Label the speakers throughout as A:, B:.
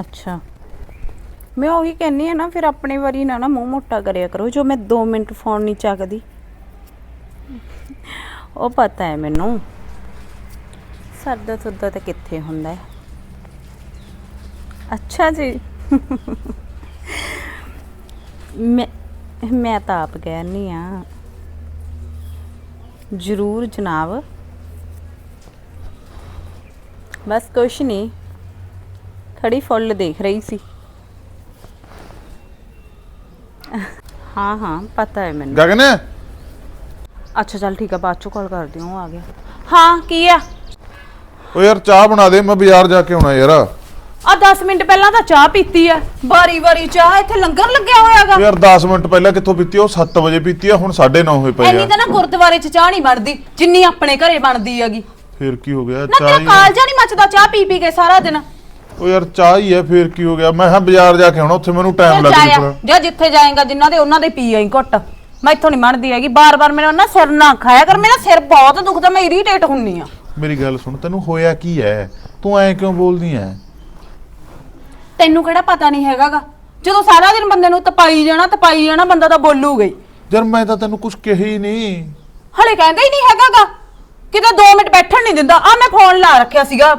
A: ਅੱਛਾ। ਮੈਂ ਉਹੀ ਕਹਿੰਨੀ ਆ ਨਾ, ਫਿਰ ਆਪਣੇ ਵਾਰੀ ਨਾ ਨਾ ਮੂੰਹ ਮੋਟਾ ਕਰਿਆ ਕਰੋ, ਜੋ ਮੈਂ 2 ਮਿੰਟ ਫੋਨ ਨਹੀਂ ਚੱਕਦੀ। ਉਹ ਪਤਾ ਹੈ ਮੈਨੂੰ, ਸਰਦਾ ਸੁਰਦਾ ਤਾਂ ਕਿੱਥੇ ਹੁੰਦਾ ਹੈ। ਅੱਛਾ ਜੀ। ਮੈਂ ਮੈਂ ਤਾਂ ਆਪ ਕਹਿਨੀ ਆ ਜ਼ਰੂਰ ਜਨਾਬ। ਬਸ ਕੁਛ ਨਹੀਂ। ਖੜੀ ਫੁੱਲ ਦੇਖ ਰਹੀ ਸੀ। ਹਾਂ ਹਾਂ ਪਤਾ ਹੈ ਮੈਨੂੰ।
B: ਗਗਨ?
A: ਅੱਛਾ ਚੱਲ ਠੀਕ ਆ ਬਾਅਦ ਚੋਂ ਕਾਲ ਕਰਦੀ ਹਾਂ ਉਹ ਆ ਗਿਆ। ਹਾਂ ਕੀ ਆ?
B: ਓ ਯਾਰ ਚਾਹ ਬਣਾ ਦੇ ਮੈਂ ਬਾਜ਼ਾਰ ਜਾ ਕੇ ਆਉਣਾ ਯਾਰ।
A: ਆ 10 ਮਿੰਟ ਪਹਿਲਾਂ ਤਾਂ ਚਾਹ ਪੀਤੀ ਆ। ਵਾਰੀ ਵਾਰੀ ਚਾਹ ਇੱਥੇ ਲੰਗਰ ਲੱਗਿਆ ਹੋਇਆਗਾ
B: ਯਾਰ 10 ਮਿੰਟ ਪਹਿਲਾਂ ਕਿੱਥੋਂ ਪੀਤੀ ਉਹ 7 ਵਜੇ ਪੀਤੀ ਆ ਹੁਣ 9:30 ਹੋਏ ਪਏ
A: ਐਨੀ
B: ਆ
A: ਤਾਂ ਨਾ ਗੁਰਦੁਆਰੇ 'ਚ ਚਾਹ ਨਹੀਂ ਬਣਦੀ ਜਿੰਨੀ ਆਪਣੇ ਘਰੇ ਬਣਦੀ ਹੈਗੀ।
B: ਫੇਰ ਕੀ ਹੋ ਗਿਆ?
A: ਨਾ
B: ਚਾਹ
A: ਤੇਰਾ
B: ਹੀ
A: ਕਾਲਜਾ ਨਹੀਂ ਮੱਚਦਾ ਚਾਹ ਪੀ ਪੀ ਕੇ ਸਾਰਾ ਦਿਨ।
B: ਓ ਯਾਰ ਚਾਹ ਹੀ ਹੈ ਫੇਰ ਕੀ ਹੋ ਗਿਆ? ਮੈਂ ਹਾਂ ਬਾਜ਼ਾਰ ਜਾ ਕੇ ਆਉਣਾ ਉੱਥੇ ਮੈਨੂੰ ਟਾਈਮ ਲੱਗ
A: ਜਾਇਆ
B: ਜੂਗਾ
A: ਜਾਂ ਜਿੱਥੇ ਜਾਏਗਾ ਜਿਨ੍ਹਾਂ ਦੇ ਉਹਨਾਂ ਦੇ ਪੀ ਆਈ ਘੁੱਟ। ਮੈਂ ਇੱਥੋਂ ਨਹੀਂ ਮੰਨਦੀ ਹੈਗੀ। ਬਾਰ-ਬਾਰ ਮੇਰਾ ਨਾ ਸਿਰ ਨਾ ਖਾਇਆ ਕਰ। ਮੇਰਾ ਸਿਰ ਬਹੁਤ ਦੁਖਦਾ ਮੈਂ ਇਰੀਟੇਟ ਹੁੰਨੀ ਆ।
B: ਮੇਰੀ ਗੱਲ ਸੁਣ ਤੈਨੂੰ ਹੋਇਆ ਕੀ ਹੈ? ਤੂੰ ਐ ਕਿਉਂ ਬੋਲਦੀ ਐ?
A: ਤੈਨੂੰ ਕਿਹੜਾ ਪਤਾ ਨਹੀਂ ਹੈਗਾਗਾ? ਜਦੋਂ ਸਾਰਾ ਦਿਨ ਬੰਦੇ ਨੂੰ ਤਪਾਈ ਜਾਣਾ ਤਪਾਈ ਜਾਣਾ ਬੰਦਾ ਤਾਂ ਬੋਲੂਗਾ ਹੀ।
B: ਯਾਰ ਮੈਂ ਤਾਂ ਤੈਨੂੰ ਕੁਝ ਕਿਹਾ ਹੀ ਨਹੀਂ।
A: ਹਲੇ ਕਹਿੰਦਾ ਹੀ ਨਹੀਂ ਹੈਗਾਗਾ। ਕਿਤੇ 2 ਮਿੰਟ ਬੈਠਣ ਨਹੀਂ ਦਿੰਦਾ। ਆ ਮੈਂ ਫੋਨ ਲਾ ਰੱਖਿਆ ਸੀਗਾ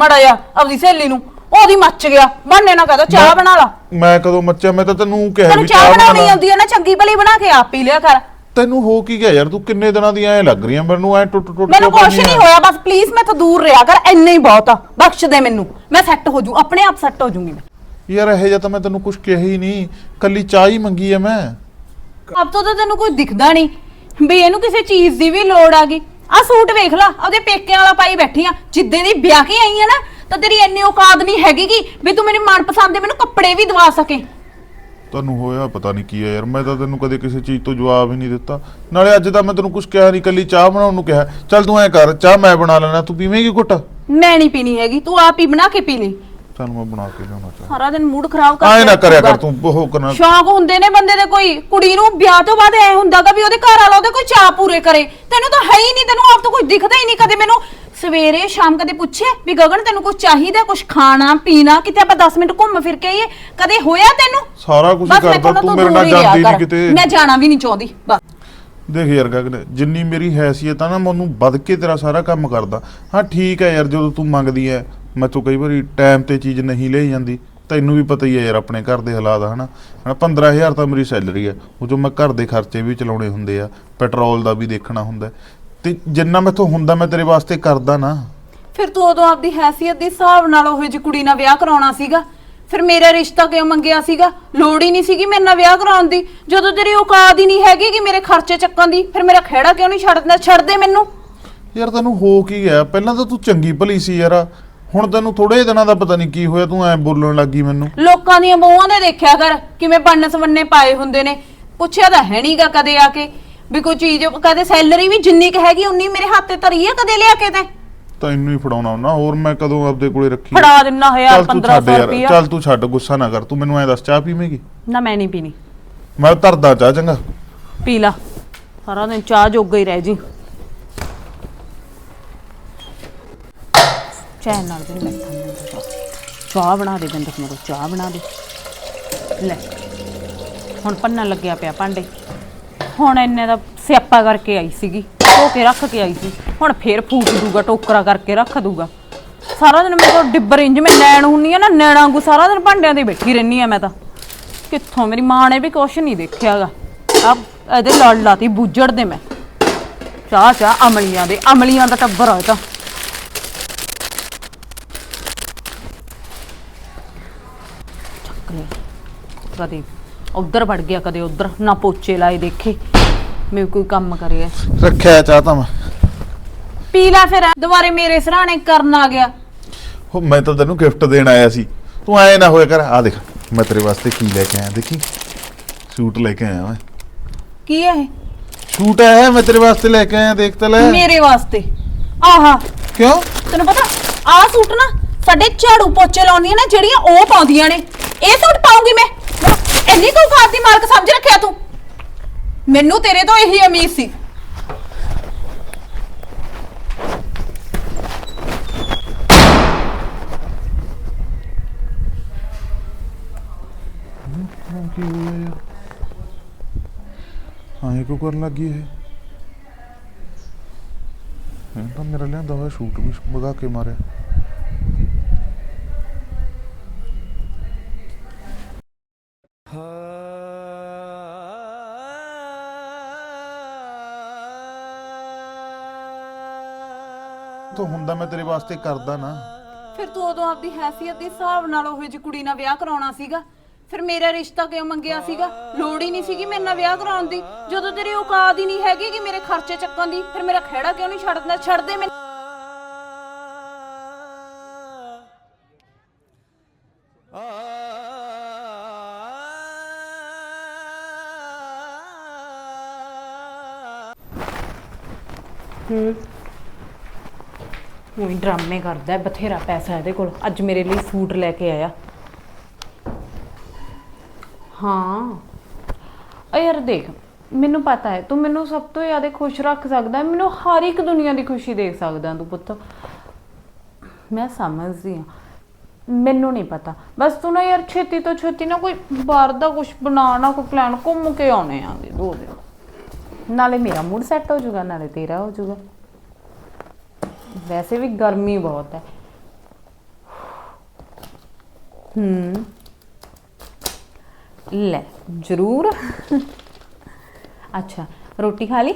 A: ਮੜਾ ਜਾ ਆਪਦੀ ਸਹੇਲੀ ਨੂੰ। ਉਹਦੀ ਮੱਚ ਗਿਆ। ਬੰਨੇ ਨਾ ਕਹਦਾ ਚਾਹ ਬਣਾ ਲਾ।
B: ਮੈਂ ਕਦੋਂ ਮੱਚਿਆ? ਮੈਂ ਤਾਂ ਤੈਨੂੰ ਕਿਹਾ
A: ਤੈਨੂੰ
B: ਵੀ
A: ਚਾਹ
B: ਚਾਹ ਬਣਾ।
A: ਬਣਾਉਣੀ ਆਉਂਦੀ ਨਾ ਚੰਗੀ ਭਲੀ ਬਣਾ ਕੇ ਆਪ ਪੀ ਲਿਆ ਕਰ।
B: ਤੈਨੂੰ ਹੋ ਕੀ ਗਿਆ ਯਾਰ? ਤੂੰ ਕਿੰਨੇ ਦਿਨਾਂ ਦੀ ਐ ਲੱਗ ਰਹੀ ਮੈਨੂੰ ਐ ਟੁੱਟ ਟੁੱਟ
A: ਮੈਨੂੰ ਕੁਛ ਨਹੀਂ? ਹੋਇਆ ਬਸ ਪਲੀਜ਼ ਮੈਥੋਂ ਦੂਰ ਰਿਹਾ ਕਰ ਇੰਨਾ ਹੀ ਬਹੁਤ ਆ। ਬਖਸ਼ ਦੇ ਮੈਨੂੰ। ਮੈਂ ਸੈੱਟ ਹੋ ਜੂ ਆਪਣੇ ਆਪ ਸੈੱਟ ਹੋ ਜੂੰਗੀ ਮੈਂ।
B: ਯਾਰ ਇਹ ਜਿਹਾ ਤਾਂ ਮੈਂ ਤੈਨੂੰ ਕੁਝ ਕਿਹਾ ਹੀ ਨਹੀਂ। ਕੱਲੀ ਚਾਹ ਹੀ ਮੰਗੀ ਐ ਮੈਂ।
A: ਅਬ ਤੋਂ ਤਾਂ ਤੈਨੂੰ ਕੋਈ ਦਿਖਦਾ ਨਹੀਂ। ਵੀ ਇਹਨੂੰ ਕਿਸੇ ਚੀਜ਼ ਦੀ ਵੀ ਲੋੜ ਆ ਗਈ। ਆ ਸੂਟ ਵੇਖ ਲਾ ਉਹਦੇ ਪੇਕਿਆਂ ਵਾਲਾ ਪਾਈ ਬੈਠੀ ਆ। ਜਿੱਦੇ ਦੀ ਵਿਆਹ ਕੇ ਆਈ ਆ ਨਾ ਤਾਂ ਤੇਰੀ ਇੰਨੀ ਔਕਾਤ ਨਹੀਂ ਹੈਗੀ ਕਿ ਵੀ ਤੂੰ ਮੇਰੇ ਮਨਪਸੰਦ ਦੇ ਮੈਨੂੰ ਕੱਪੜੇ ਵੀ ਦਵਾ ਸਕੇ।
B: ਤੁਹਾਨੂੰ ਹੋਇਆ ਪਤਾ ਨਹੀਂ ਕੀ ਹੈ ਯਾਰ ਮੈਂ ਤਾਂ ਤੈਨੂੰ ਕਦੇ ਕਿਸੇ ਚੀਜ਼ ਤੋਂ ਜਵਾਬ ਹੀ ਨਹੀਂ ਦਿੱਤਾ। ਨਾਲੇ ਅੱਜ ਤਾਂ ਮੈਂ ਤੈਨੂੰ ਕੁਝ ਕਿਹਾ ਨਹੀਂ ਕੱਲੀ ਚਾਹ ਬਣਾਉਣ ਨੂੰ ਕਿਹਾ। ਚੱਲ ਤੂੰ ਐ ਕਰ ਚਾਹ ਮੈਂ ਬਣਾ ਲੈਣਾ ਤੂੰ ਪੀਵੇਂਗੀ ਘੁੱਟ?
A: ਮੈਂ ਨਹੀਂ ਪੀਣੀ ਹੈਗੀ ਤੂੰ ਆਪ ਹੀ ਬਣਾ ਕੇ ਪੀ ਲਈ।
B: ਚੱਲ ਮੈਂ ਬਣਾ ਕੇ ਲਿਆਉਣਾ ਚਾਹ।
A: ਸਾਰਾ ਦਿਨ ਮੂਡ ਖਰਾਬ ਕਰ
B: ਐ ਨਾ ਕਰਿਆ ਕਰ ਤੂੰ ਉਹ ਕਰਨਾ।
A: ਸ਼ੌਂਕ ਹੁੰਦੇ ਨੇ ਬੰਦੇ ਦੇ ਕੋਈ ਕੁੜੀ ਨੂੰ ਵਿਆਹ ਤੋਂ ਬਾਅਦ ਐ ਹੁੰਦਾਗਾ ਵੀ ਉਹਦੇ ਘਰ ਵਾਲਾ ਉਹਦੇ ਕੋਈ ਚਾਹ ਪੂਰੇ ਕਰੇ। ਤੈਨੂੰ ਤਾਂ ਹੈ ਹੀ ਨਹੀਂ ਤੈਨੂੰ ਆਪ ਤੋਂ ਕੋਈ ਦਿਖਦਾ ਹੀ ਨਹੀਂ ਕਦੇ ਮੈਨੂੰ। ਸਵੇਰੇ ਸ਼ਾਮ ਕਦੇ ਪੁੱਛਿਆ ਵੀ ਗਗਨ ਤੈਨੂੰ ਕੁਝ ਚਾਹੀਦਾ ਕੁਝ ਖਾਣਾ ਪੀਣਾ? ਕਿਤੇ ਆਪਾਂ 10 ਮਿੰਟ ਘੁੰਮ ਫਿਰ ਕੇ ਆਈਏ? ਕਦੇ ਹੋਇਆ ਤੈਨੂੰ?
B: ਸਾਰਾ ਕੁਝ
A: ਬਸ
B: ਕਰਦਾ ਤੂੰ ਮੇਰੇ ਨਾਲ ਜਾਂਦੀ। ਨਹੀਂ ਕਿਤੇ।
A: ਮੈਂ ਜਾਣਾ ਵੀ ਨਹੀਂ ਚਾਹੁੰਦੀ ਬਸ।
B: ਦੇਖ ਯਾਰ ਗਗਨ ਜਿੰਨੀ ਮੇਰੀ ਹੈਸੀਅਤ ਆ ਨਾ ਮੈਂ ਉਹਨੂੰ ਵੱਧ ਕੇ ਤੇਰਾ ਸਾਰਾ ਕੰਮ ਕਰਦਾ। ਹਾਂ ਠੀਕ ਹੈ ਯਾਰ ਜਦੋਂ ਤੂੰ ਮੰਗਦੀ ਐ ਮੈਂ ਤੂੰ ਕਈ ਵਾਰੀ ਟਾਈਮ ਤੇ ਚੀਜ਼ ਨਹੀਂ ਲਈ ਜਾਂਦੀ। ਤੈਨੂੰ ਵੀ ਪਤਾ ਹੀ ਹੈ ਯਾਰ ਆਪਣੇ ਘਰ ਦੇ ਹਾਲਾਤ ਹਨਾ? ਹਨਾ 15000 ਤਾਂ ਮੇਰੀ ਸੈਲਰੀ ਹੈ ਉਹ ਜੋ ਮੈਂ ਘਰ ਦੇ ਖਰਚੇ ਵੀ ਚਲਾਉਣੇ ਹੁੰਦੇ ਆ ਪੈਟਰੋਲ ਦਾ ਵੀ ਦੇਖਣਾ ਹੁੰਦਾ। ਤੇ ਜਿੰਨਾ ਮੈਥੋਂ ਹੁੰਦਾ ਮੈਂ ਤੇਰੇ ਵਾਸਤੇ ਕਰਦਾ ਨਾ।
A: ਫਿਰ ਤੂੰ ਉਦੋਂ ਆਪਦੀ ਹੈਸੀਅਤ ਦੇ ਹਿਸਾਬ ਨਾਲ ਉਹ ਜਿਹੀ ਕੁੜੀ ਨਾਲ ਵਿਆਹ ਕਰਾਉਣਾ ਸੀਗਾ। ਫਿਰ ਮੇਰਾ ਰਿਸ਼ਤਾ ਕਿਉਂ ਮੰਗਿਆ ਸੀਗਾ? ਲੋੜ ਹੀ ਨਹੀਂ ਸੀਗੀ ਮੇਰੇ ਨਾਲ ਵਿਆਹ ਕਰਾਉਣ ਦੀ। ਜਦੋਂ ਤੇਰੀ ਔਕਾਤ ਹੀ ਨਹੀਂ ਹੈਗੀ ਕਿ ਮੇਰੇ ਖਰਚੇ ਚੱਕਣ ਦੀ ਫਿਰ ਮੇਰਾ ਖਹਿੜਾ ਕਿਉਂ ਨਹੀਂ ਛੱਡਦਾ? ਛੱਡ ਦੇ ਮੈਨੂੰ।
B: ਯਾਰ ਤੈਨੂੰ ਹੋ ਕੀ ਗਿਆ? ਪਹਿਲਾਂ ਤਾਂ ਤੂੰ ਚੰਗੀ ਭਲੀ ਸੀ ਯਾਰ। ਹੁਣ ਤੈਨੂੰ ਥੋੜੇ ਦਿਨਾਂ ਦਾ ਪਤਾ ਨਹੀਂ ਕੀ ਹੋਇਆ ਤੂੰ ਐ ਬੋਲਣ ਲੱਗੀ ਮੈਨੂੰ।
A: ਲੋਕਾਂ ਦੀਆਂ ਬਹੂਆਂ ਦੇ ਦੇਖਿਆ ਕਰ ਕਿਵੇਂ ਬੰਨ ਸਵੰਨੇ ਪਾਏ ਹੁੰਦੇ ਨੇ। ਪੁੱਛਿਆ ਤਾਂ ਹੈ ਨਹੀਂਗਾ ਕਦੇ ਆ ਕੇ। ਵੀ ਕੋਈ ਚੀਜ਼ ਕਦੇ ਸੈਲਰੀ ਵੀ ਜਿੰਨੀ ਕੁ ਹੈਗੀ ਉਨੀ ਮੇਰੇ ਹੱਥ ਤੇ ਧਰੀ ਆ ਕਦੇ ਲਿਆ ਕੇ ਤੇ।
B: ਤੈਨੂੰ ਹੀ ਫੜਾਉਣਾ ਨਾ ਹੋਰ ਮੈਂ ਕਦੋਂ ਆਪਦੇ ਕੋਲੇ ਰੱਖੀ
A: ਫੜਾ ਦਿੰਨਾ
B: ਚੱਲ ਤੂੰ ਛੱਡ
A: 1500
B: ਯਾਰ
A: ਰੁਪਿਆ
B: ਚੱਲ ਤੂੰ ਛੱਡ ਗੁੱਸਾ ਨਾ ਕਰ ਤੂੰ ਮੈਨੂੰ ਐ ਦੱਸ ਚਾਹ ਪੀਵੇਂਗੀ?
A: ਨਾ ਮੈਂ ਨਹੀਂ ਪੀਣੀ।
B: ਮੈਂ ਧਰਦਾ ਚਾਹ ਚੰਗਾ।
A: ਪੀ ਲਾ। ਸਾਰਾ ਦਿਨ ਚਾਹ ਜੋਗਾ ਹੀ ਰਹਿ ਜੀ। ਚੈਨ ਨਾਲ ਨਹੀਂ ਬੈਠਾ ਹੁੰਦਾ ਚਾਹ। ਚਾਹ ਬਣਾ ਦੇ ਬੰਦਕ ਮੇਰੇ ਚਾਹ ਬਣਾ ਦੇ। ਲੈ। ਹੁਣ ਪੰਨਾ ਲੱਗਿਆ ਪਿਆ ਭਾਂਡੇ। ਹੁਣ ਇੰਨੇ ਦਾ ਸਿਆਪਾ ਕਰਕੇ ਆਈ ਸੀਗੀ ਧੋ ਕੇ ਰੱਖ ਕੇ ਆਈ ਸੀ। ਹੁਣ ਫੇਰ ਫੂਕ ਦੂਗਾ ਟੋਕਰਾ ਕਰਕੇ ਰੱਖ ਦੂਗਾ ਸਾਰਾ ਦਿਨ ਮੈਂ ਤਾਂ ਡਿੱਬਰ ਇੰਜ, ਮੈਂ ਨੈਣ ਹੁੰਨੀ ਆ ਨਾ, ਨੈਣਾ ਵਾਂਗੂ ਸਾਰਾ ਦਿਨ ਭਾਂਡਿਆਂ ਤੇ ਬੈਠੀ ਰਹਿਨੀ ਆ ਮੈਂ ਤਾਂ। ਕਿੱਥੋਂ ਮੇਰੀ ਮਾਂ ਨੇ ਵੀ ਕੁਛ ਨਹੀਂ ਦੇਖਿਆਗਾ। ਆ ਇਹਦੇ ਲੜ ਲਾਤੀ ਬੁੱਜੜ ਦੇ ਮੈਂ। ਚਾਹ ਚਾਹ, ਅਮਲੀਆਂ ਦੇ, ਅਮਲੀਆਂ ਦਾ ਟੱਬਰ ਆ ਇਹ ਤਾਂ। ਚੱਕ ਲੈ ਉਧਰ ਵੜ ਗਿਆ ਕਦੇ ਉਧਰ ਨਾ ਪੋਚੇ ਲਾਏ ਦੇਖੇ। ਮੈਂ ਕੋਈ ਕੰਮ ਕਰਿਆ।
B: ਰੱਖਿਆ ਚਾਹ ਤਾਂ ਮੈਂ।
A: ਪੀ ਲੈ ਫਿਰ ਦੁਬਾਰੇ ਮੇਰੇ ਸਰਾਣੇ ਕਰਨ ਆ ਗਿਆ।
B: ਉਹ ਮੈਂ ਤਾਂ ਤੈਨੂੰ ਗਿਫਟ ਦੇਣ ਆਇਆ ਸੀ। ਤੂੰ ਐ ਨਾ ਹੋਇਆ ਕਰ ਆ ਦੇਖ ਮੈਂ ਤੇਰੇ ਵਾਸਤੇ ਕੀ ਲੈ ਕੇ ਆਇਆ ਦੇਖੀ? ਸੂਟ ਲੈ ਕੇ ਆਇਆ ਮੈਂ।
A: ਕੀ ਹੈ ਇਹ?
B: ਸੂਟ ਆਇਆ ਮੈਂ ਤੇਰੇ ਵਾਸਤੇ ਲੈ ਕੇ ਆਇਆ ਦੇਖ ਤਾਂ ਲੈ।
A: ਮੇਰੇ ਵਾਸਤੇ। ਆਹਾ।
B: ਕਿਉਂ?
A: ਤੈਨੂੰ ਪਤਾ ਆਹ ਸੂਟ ਨਾ ਸਾਡੇ ਝਾੜੂ ਪੋਚੇ ਲਾਉਂਦੀਆਂ ਨੇ ਜਿਹੜੀਆਂ ਉਹ ਪਾਉਂਦੀਆਂ ਨੇ। ਇਹ ਸੂਟ ਪਾਉਂਗੀ ਮੈਂ। ਇੰਨੀ ਕੋਈ ਖਾਸ ਦੀ ਮਾਲਕ ਸਮਝ ਰੱਖਿਆ ਤੂੰ? ਮੈਨੂੰ ਤੇਰੇ ਤੋਂ ਇਹੀ ਉਮੀਦ ਸੀ।
B: ਕੀ ਹੋਇਆ ਯਾਰ ਹਾਂ, ਇਹ ਕਿਉਂ ਕਰਨ ਲੱਗੀ ਇਹ? ਇਹ ਤਾਂ ਮੇਰਾ ਲਿਆਂਦਾ ਹੋਇਆ ਸ਼ੂਟ ਵੀ ਮਗਾ ਕੇ ਮਾਰਿਆ। ਤੂੰ ਹੁੰਦਾ ਮੈਂ ਤੇਰੇ ਵਾਸਤੇ ਕਰਦਾ ਨਾ।
A: ਫਿਰ ਤੂੰ ਉਦੋਂ ਆਪਦੀ ਹੈਸੀਅਤ ਦੇ ਹਿਸਾਬ ਨਾਲ ਉਹ ਜਿਹੀ ਕੁੜੀ ਨਾਲ ਵਿਆਹ ਕਰਾਉਣਾ ਸੀਗਾ। ਫਿਰ ਮੇਰਾ ਰਿਸ਼ਤਾ ਕਿਉਂ ਮੰਗਿਆ ਸੀਗਾ? ਲੋੜ ਹੀ ਨਹੀਂ ਸੀਗੀ ਮੇਰੇ ਨਾਲ ਵਿਆਹ ਕਰਾਉਣ ਦੀ। ਜਦੋਂ ਤੇਰੀ ਔਕਾਤ ਹੀ ਨਹੀਂ ਹੈਗੀ ਕਿ ਮੇਰੇ ਖਰਚੇ ਚੱਕਣ ਦੀ ਫਿਰ ਮੇਰਾ ਖਹਿੜਾ ਕਿਉਂ ਨਹੀਂ ਛੱਡਦਾ? ਛੱਡ ਦੇ ਮੈਨੂੰ। ਹੂੰ। ਉਹੀ ਡਰਾਮੇ ਕਰਦਾ ਹੈ, ਬਥੇਰਾ ਪੈਸਾ ਇਹਦੇ ਕੋਲ। ਅੱਜ ਮੇਰੇ ਲਈ ਸੂਟ ਲੈ ਕੇ ਆਇਆ। ਹਾਂ। ਆ ਯਾਰ ਦੇਖ ਮੈਨੂੰ ਪਤਾ ਹੈ ਤੂੰ ਮੈਨੂੰ ਸਭ ਤੋਂ ਜ਼ਿਆਦਾ ਖੁਸ਼ ਰੱਖ ਸਕਦਾ ਹੈ, ਮੈਨੂੰ ਹਰ ਇੱਕ ਦੁਨੀਆ ਦੀ ਖੁਸ਼ੀ ਦੇ ਸਕਦਾ ਤੂੰ ਪੁੱਤ। ਮੈਂ ਸਮਝਦੀ ਹਾਂ। ਮੈਨੂੰ ਨਹੀਂ ਪਤਾ। ਬਸ ਤੂੰ ਨਾ ਯਾਰ ਛੇਤੀ ਤੋਂ ਛੇਤੀ ਨਾ ਕੋਈ ਬਾਹਰ ਦਾ ਕੁਝ ਬਣਾ ਨਾ ਕੋਈ ਪਲਾਨ ਘੁੰਮ ਕੇ ਆਉਣੇ ਆਂਗੇ ਦੋ ਦਿਨ। ਨਾਲੇ ਮੇਰਾ ਮੂਡ ਸੈੱਟ ਹੋ ਜਾਊਗਾ ਨਾਲੇ ਤੇਰਾ ਹੋ ਜਾਊਗਾ। ਵੈਸੇ ਵੀ ਗਰਮੀ ਬਹੁਤ ਹੈ। ਹੂੰ। ਲੈ, ਜ਼ਰੂਰ। ਅੱਛਾ, ਰੋਟੀ ਖਾ ਲਈ?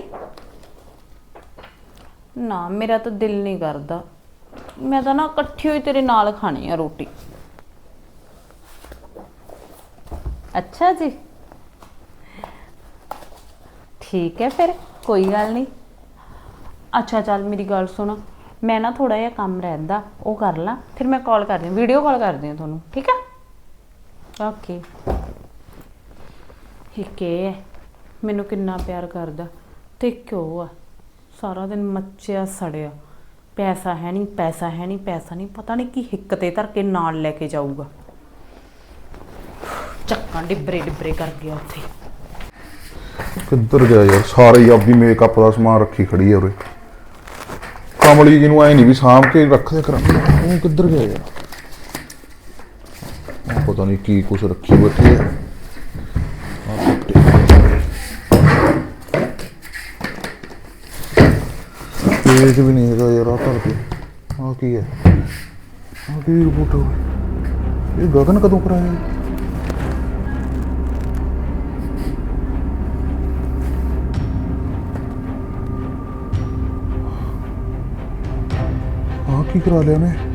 A: ਨਾ, ਮੇਰਾ ਤਾਂ ਦਿਲ ਨਹੀਂ ਕਰਦਾ। ਮੈਂ ਤਾਂ ਨਾ ਇਕੱਠੀ ਹੋਈ ਤੇਰੇ ਨਾਲ ਖਾਣੀ ਆ ਰੋਟੀ। ਅੱਛਾ ਜੀ। ਠੀਕ ਹੈ ਫਿਰ, ਕੋਈ ਗੱਲ ਨਹੀਂ। ਅੱਛਾ, ਚੱਲ ਮੇਰੀ ਗੱਲ ਸੁਣ। ਮੈਂ ਨਾ ਥੋੜਾ ਜਿਹਾ ਕੰਮ ਰਹਿੰਦਾ, ਉਹ ਕਰ ਲਾਂ, ਫਿਰ ਮੈਂ ਕਾਲ ਕਰਦੀ ਹਾਂ ਵੀਡੀਓ ਕਾਲ ਕਰਦੀ ਹਾਂ ਤੁਹਾਨੂੰ, ਠੀਕ ਹੈ ਓਕੇ ਇੱਕ ਮੈਨੂੰ ਕਿੰਨਾ ਪਿਆਰ ਕਰਦਾ, ਤੇ ਕਿਉਂ ਆ, ਸਾਰਾ ਦਿਨ ਮੱਚਿਆ ਸੜਿਆ, ਪੈਸਾ ਹੈ ਨਹੀਂ, ਪੈਸਾ ਹੈ ਨਹੀਂ, ਪੈਸਾ ਨਹੀਂ, ਪਤਾ ਨਹੀਂ ਕੀ ਹਿੱਕ ਤੇ ਧਰ ਕੇ ਨਾਲ ਲੈ ਕੇ ਜਾਊਗਾ। ਚੱਕਾਂ ਡਿਬਰੇ ਡਿਬਰੇ ਕਰ ਗਿਆ ਉੱਥੇ।
B: ਕਿੱਧਰ ਗਿਆ ਯਾਰ, ਸਾਰੇ ਹੀ ਆਪਦੀ ਮੇਕਅਪ ਦਾ ਸਮਾਨ ਰੱਖੀ ਖੜੀ ਆ ਉਰੇ। ਕਮਲੀ ਜੀ ਨੂੰ ਐ ਨਹੀਂ ਵੀ ਸਾਂਭ ਕੇ ਰੱਖਦੇ ਕਰਾਂ ਉਹ ਕਿੱਧਰ ਗਿਆ ਯਾਰ? ਉਹ ਪਤਾ ਨਹੀਂ ਕੀ ਕੁਛ ਰੱਖੀ ਬੈਠੀ ਹੈ। ਪੇਜ ਵੀ ਨਹੀਂ ਹੈਗਾ ਯਾਰ ਆ ਧਰ ਕੇ। ਆ ਕੀ ਹੈ? ਆ ਕੀ ਰਿਪੋਰਟ ਹੋ ਇਹ ਗਗਨ ਕਦੋਂ ਕਰਾਇਆ? ਇਹ? ਕੀ ਕਰਾ ਲਿਆ ਨੇ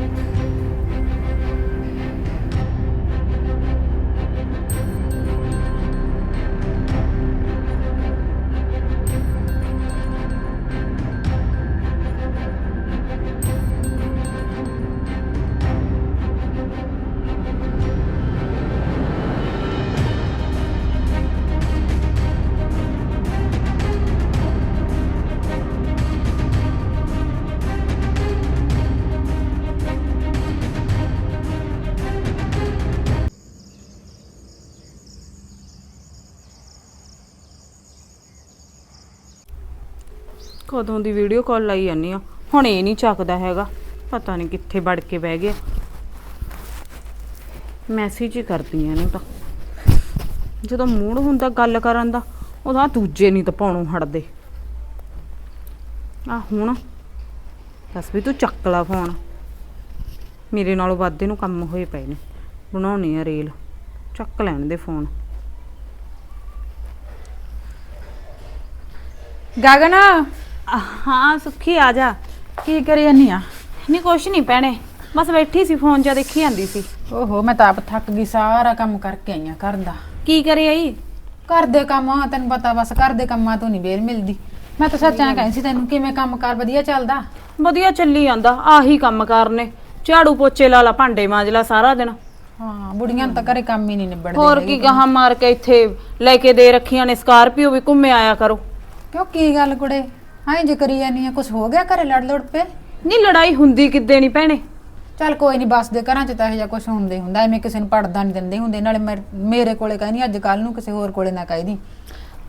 A: ਕਦੋਂ ਦੀ ਵੀਡੀਓ ਕਾਲ ਲਾਈ ਜਾਂਦੀ ਆ। ਹੁਣ ਇਹ ਨਹੀਂ ਚੱਕਦਾ ਹੈਗਾ। ਪਤਾ ਨਹੀਂ ਕਿੱਥੇ ਵੜ ਕੇ ਬਹਿ ਗਿਆ। ਮੈਸੇਜ ਹੀ ਕਰਦੀ ਆ ਇਹਨੂੰ ਤਾਂ। ਜਦੋਂ ਮੂਡ ਹੁੰਦਾ ਗੱਲ ਕਰਨ ਦਾ, ਉਹਦਾ ਦੂਜੇ ਨਹੀਂ ਤਾਂ ਪਾਉਣੋਂ ਹਟਦੇ। ਆ ਹੁਣ, ਦੱਸ ਵੀ ਤੂੰ ਚੱਕ ਲਾ ਫੋਨ ਮੇਰੇ ਨਾਲੋਂ ਵਾਧੇ ਨੂੰ ਕੰਮ ਹੋਏ ਪਏ ਨੇ। ਬਣਾਉਣੇ ਆ ਰੇਲ। ਚੱਕ ਲੈਣ ਦੇ ਫੋਨ
C: ਗਗਨ!
A: ਹਾਂ ਸੁੱਖੀ ਆ ਜਾ।
C: ਕੀ ਕਰੀ ਜਾਨੀ ਆ?
A: ਨਹੀਂ ਕੁਛ ਨਹੀਂ ਪੈਣੇ ਬਸ ਬੈਠੀ ਸੀ ਫੋਨ 'ਚ ਦੇਖੀ ਜਾਂਦੀ ਸੀ।
C: ਓਹੋ ਮੈਂ ਤਾਂ ਆਪ ਥੱਕ ਗਈ ਸਾਰਾ ਕੰਮ ਕਰਕੇ ਆਈ ਆ ਘਰ ਦਾ।
A: ਕੀ ਕਰੇ ਆਈ?
C: ਘਰ ਦੇ ਕੰਮ ਆ ਤੈਨੂੰ ਪਤਾ ਬਸ ਘਰ ਦੇ ਕੰਮਾਂ ਤੋਂ ਨਹੀਂ ਵੇਲ ਮਿਲਦੀ। ਮੈਂ ਤਾਂ ਸੱਚਾਂ ਕਹਿੰਦੀ ਸੀ ਤੈਨੂੰ ਕਿਵੇਂ ਕੰਮ ਕਾਰ ਵਧੀਆ ਚੱਲਦਾ?
A: ਵਧੀਆ ਚੱਲੀ ਜਾਂਦਾ ਆਹੀ ਕੰਮ ਕਰਨੇ। ਝਾੜੂ ਪੋਚੇ ਲਾ ਲਾ ਭਾਂਡੇ ਮਾਂਜ ਲਾ ਸਾਰਾ ਦਿਨ।
C: ਹਾਂ ਬੁੜੀਆਂ ਨੂੰ ਤਾਂ ਘਰੇ ਕੰਮ ਹੀ ਨਹੀਂ ਨਿਬੜਦੇ
A: ਹੋਰ ਕੀ ਗਾਹਾਂ ਮਾਰ ਕੇ ਇੱਥੇ ਲੈ ਕੇ ਦੇ ਰੱਖੀਆਂ ਨੇ ਸਕਾਰਪੀਓ ਵੀ ਘੁੰਮੇ ਆਇਆ ਕਰੋ।
C: ਕਿਉਂ ਕੀ ਗੱਲ ਕੁੜੇ? ਹਾਂ ਜੇ ਕਰੀ ਜਾਨੀ ਆ ਕੁਝ ਹੋ ਗਿਆ ਘਰੇ ਲੜ ਲੜ ਪਏ
A: ਨਹੀਂ ਲੜਾਈ ਹੁੰਦੀ ਕਿੱਦੇ ਨਹੀਂ ਭੈਣੇ।
C: ਚੱਲ ਕੋਈ ਨਹੀਂ ਬਸ ਦੇ ਘਰਾਂ 'ਚ ਤਾਂ ਇਹੋ ਜਿਹਾ ਕੁਝ ਹੁੰਦੇ ਹੁੰਦਾ ਐਵੇਂ ਕਿਸੇ ਨੂੰ ਪੜਦਾ ਨਹੀਂ ਦਿੰਦੇ ਹੁੰਦੇ ਨਾਲੇ ਮੈਂ- ਮੇਰੇ ਕੋਲੇ ਕਹਿੰਦੀ ਅੱਜ ਕੱਲ ਨੂੰ ਕਿਸੇ ਹੋਰ ਕੋਲੇ ਨਾ ਕਹਿਦੀ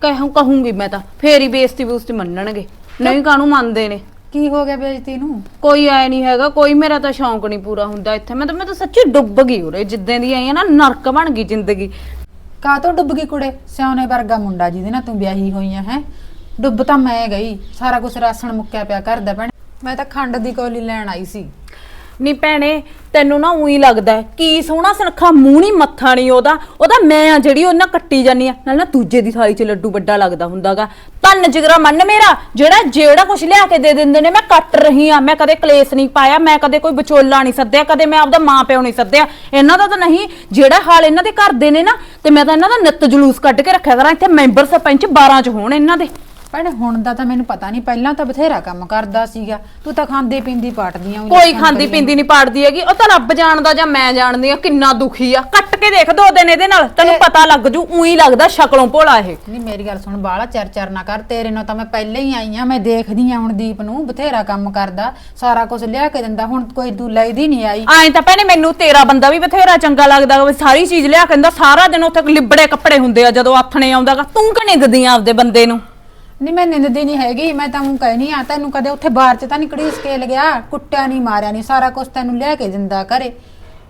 A: ਕਹੂੰ ਕਹੂੰਗੀ ਮੈਂ ਤਾਂ ਫੇਰ ਹੀ ਬੇਇੱਜ਼ਤੀ ਬੂਸਤੀ ਮੰਨਣਗੇ। ਨਹੀਂ ਕਾਹਨੂੰ ਮੰਨਦੇ ਨੇ?
C: ਕੀ ਹੋ ਗਿਆ ਬੇਇੱਜ਼ਤੀ ਨੂੰ?
A: ਕੋਈ ਐ ਨਹੀਂ ਹੈਗਾ ਕੋਈ ਮੇਰਾ ਤਾਂ ਸ਼ੌਂਕ ਨਹੀਂ ਪੂਰਾ ਹੁੰਦਾ ਇੱਥੇ। ਮੈਂ ਤਾਂ ਮੈਂ ਤਾਂ ਸੱਚੀ ਡੁੱਬ ਗਈ ਉਰੇ ਜਿੱਦਾਂ ਦੀ ਆਈ ਆ ਨਾ ਨਰਕ ਬਣ ਗਈ ਜ਼ਿੰਦਗੀ।
C: ਕਾ ਤੋਂ ਡੁੱਬ ਗਈ ਕੁੜੇ? ਸਿਆਉਣੇ ਵਰਗਾ ਮੁੰਡਾ ਜਿਹਦੇ ਨਾਲ ਤੂੰ ਵਿਆਹੀ ਹੋਈ ਆ ਹੈ? ਡੁੱਬ ਤਾਂ ਮੈਂ ਗਈ। ਸਾਰਾ ਕੁਝ ਰਾਸਣ ਮੁੱਕਿਆ ਪਿਆ, ਘਰ ਦਾ ਭੈਣੇ। ਮੈਂ ਤਾਂ ਖੰਡ ਦੀ ਕੋਲੀ ਲੈਣ ਆਈ ਸੀ।
A: ਨੀ ਭੈਣੇ, ਤੈਨੂੰ ਨਾ ਉਹੀ ਲੱਗਦਾ ਹੈ। ਕੀ ਸੋਹਣਾ ਸੁਨੱਖਾ ਮੂੰਹ ਨਹੀਂ ਮੱਥਾ ਨਹੀਂ ਉਹਦਾ। ਉਹਦਾ ਮੈਂ ਆ ਜਿਹੜੀ ਉਹਨਾਂ ਕੱਟੀ ਜਾਨੀ ਆ। ਨਾਲ ਨਾ ਦੂਜੇ ਦੀ ਥਾਲੀ 'ਚ ਲੱਡੂ ਵੱਡਾ ਲੱਗਦਾ ਹੁੰਦਾਗਾ। ਤਨ ਜਿਗਰਾ ਮੰਨ ਮੇਰਾ, ਜਿਹੜਾ ਜਿਹੜਾ ਕੁਛ ਲਿਆ ਕੇ ਦੇ ਦਿੰਦੇ ਨੇ, ਮੈਂ ਕੱਟ ਰਹੀ ਆ। ਮੈਂ ਕਦੇ ਕਲੇਸ਼ ਨਹੀਂ ਪਾਇਆ, ਮੈਂ ਕਦੇ ਕੋਈ ਵਿਚੋਲਾ ਨਹੀਂ ਸੱਦਿਆ, ਕਦੇ ਮੈਂ ਆਪਦਾ ਮਾਂ ਪਿਓ ਨਹੀਂ ਸੱਦਿਆ। ਇਹਨਾਂ ਦਾ ਤਾਂ ਨਹੀਂ, ਜਿਹੜਾ ਹਾਲ ਇਹਨਾਂ ਦੇ ਘਰ ਦੇ ਨੇ ਨਾ, ਤੇ ਮੈਂ ਤਾਂ ਇਹਨਾਂ ਦਾ ਨਿੱਤ ਜਲੂਸ ਕੱਢ ਕੇ ਰੱਖਿਆ ਕਰਾਂ। ਇੱਥੇ ਮੈਂਬਰ ਸਰਪੰਚ 12 ਚ ਹੋਣ ਇਹਨਾਂ ਦੇ।
C: ਭੈਣੇ ਹੁਣ ਦਾ ਤਾਂ ਮੈਨੂੰ ਪਤਾ ਨਹੀਂ ਪਹਿਲਾਂ ਤਾਂ ਬਥੇਰਾ ਕੰਮ ਕਰਦਾ ਸੀਗਾ। ਤੂੰ ਤਾਂ ਖਾਂਦੀ ਪੀਂਦੀ ਪਾਟਦੀਆਂ
A: ਕੋਈ ਖਾਂਦੀ ਪੀਂਦੀ ਨਹੀਂ ਪਾੜਦੀ ਹੈਗੀ। ਉਹ ਤਾਂ ਰੱਬ ਜਾਣਦਾ ਜਾਂ ਮੈਂ ਜਾਣਦੀ ਆ ਕਿੰਨਾ ਦੁਖੀ ਆ। ਕੱਟ ਕੇ ਦੇਖ ਦੋ ਦਿਨ ਇਹਦੇ ਨਾਲ ਤੈਨੂੰ ਪਤਾ ਲੱਗ ਜੂ ਉਹੀ ਲੱਗਦਾ ਸ਼ਕਲੋਂ ਭੋਲਾ ਇਹ।
C: ਨਹੀਂ ਮੇਰੀ ਗੱਲ ਸੁਣ ਬਾਲਾ ਚਰ ਚਰ ਨਾ ਕਰ ਤੇਰੇ ਨਾਲ ਤਾਂ ਮੈਂ ਪਹਿਲਾਂ ਹੀ ਆਈ ਆ ਮੈਂ ਦੇਖਦੀ ਆ ਹੁਣ ਦੀਪ ਨੂੰ ਬਥੇਰਾ ਕੰਮ ਕਰਦਾ ਸਾਰਾ ਕੁਝ ਲਿਆ ਕੇ ਦਿੰਦਾ ਹੁਣ ਕੋਈ ਤੂੰ ਲੈਦੀ ਨਹੀਂ ਆਈ।
A: ਐਂ ਤਾਂ ਭੈਣੇ ਮੈਨੂੰ ਤੇਰਾ ਬੰਦਾ ਵੀ ਬਥੇਰਾ ਚੰਗਾ ਲੱਗਦਾ ਵਾ, ਸਾਰੀ ਚੀਜ਼ ਲਿਆ ਕੇ ਦਿੰਦਾ ਸਾਰਾ ਦਿਨ ਉੱਥੇ ਲਿਬੜੇ ਕੱਪੜੇ ਹੁੰਦੇ ਆ ਜਦੋਂ ਆਥਣੇ ਆਉਂਦਾਗਾ ਤੂੰ ਕਿ ਨਿੰਦਦੀ ਆ ਆਪਦੇ ਬੰਦੇ ਨੂੰ?
C: ਨਹੀਂ ਮੈਂ ਨਿੰਦਦੀ ਨਹੀਂ ਹੈਗੀ, ਮੈਂ ਤਾਂ ਉਹ ਕਹਿਨੀ ਆ, ਤੈਨੂੰ ਕਦੇ ਉੱਥੇ ਬਾਹਰ ਚ ਤਾਂ ਨਹੀਂ ਕੜੀ ਸਕੇਲ ਗਿਆ, ਕੁੱਟਿਆ ਨਹੀਂ ਮਾਰਿਆ ਨਹੀਂ ਸਾਰਾ ਕੁਝ ਤੈਨੂੰ ਲਿਆ ਕੇ ਦਿੰਦਾ ਘਰੇ।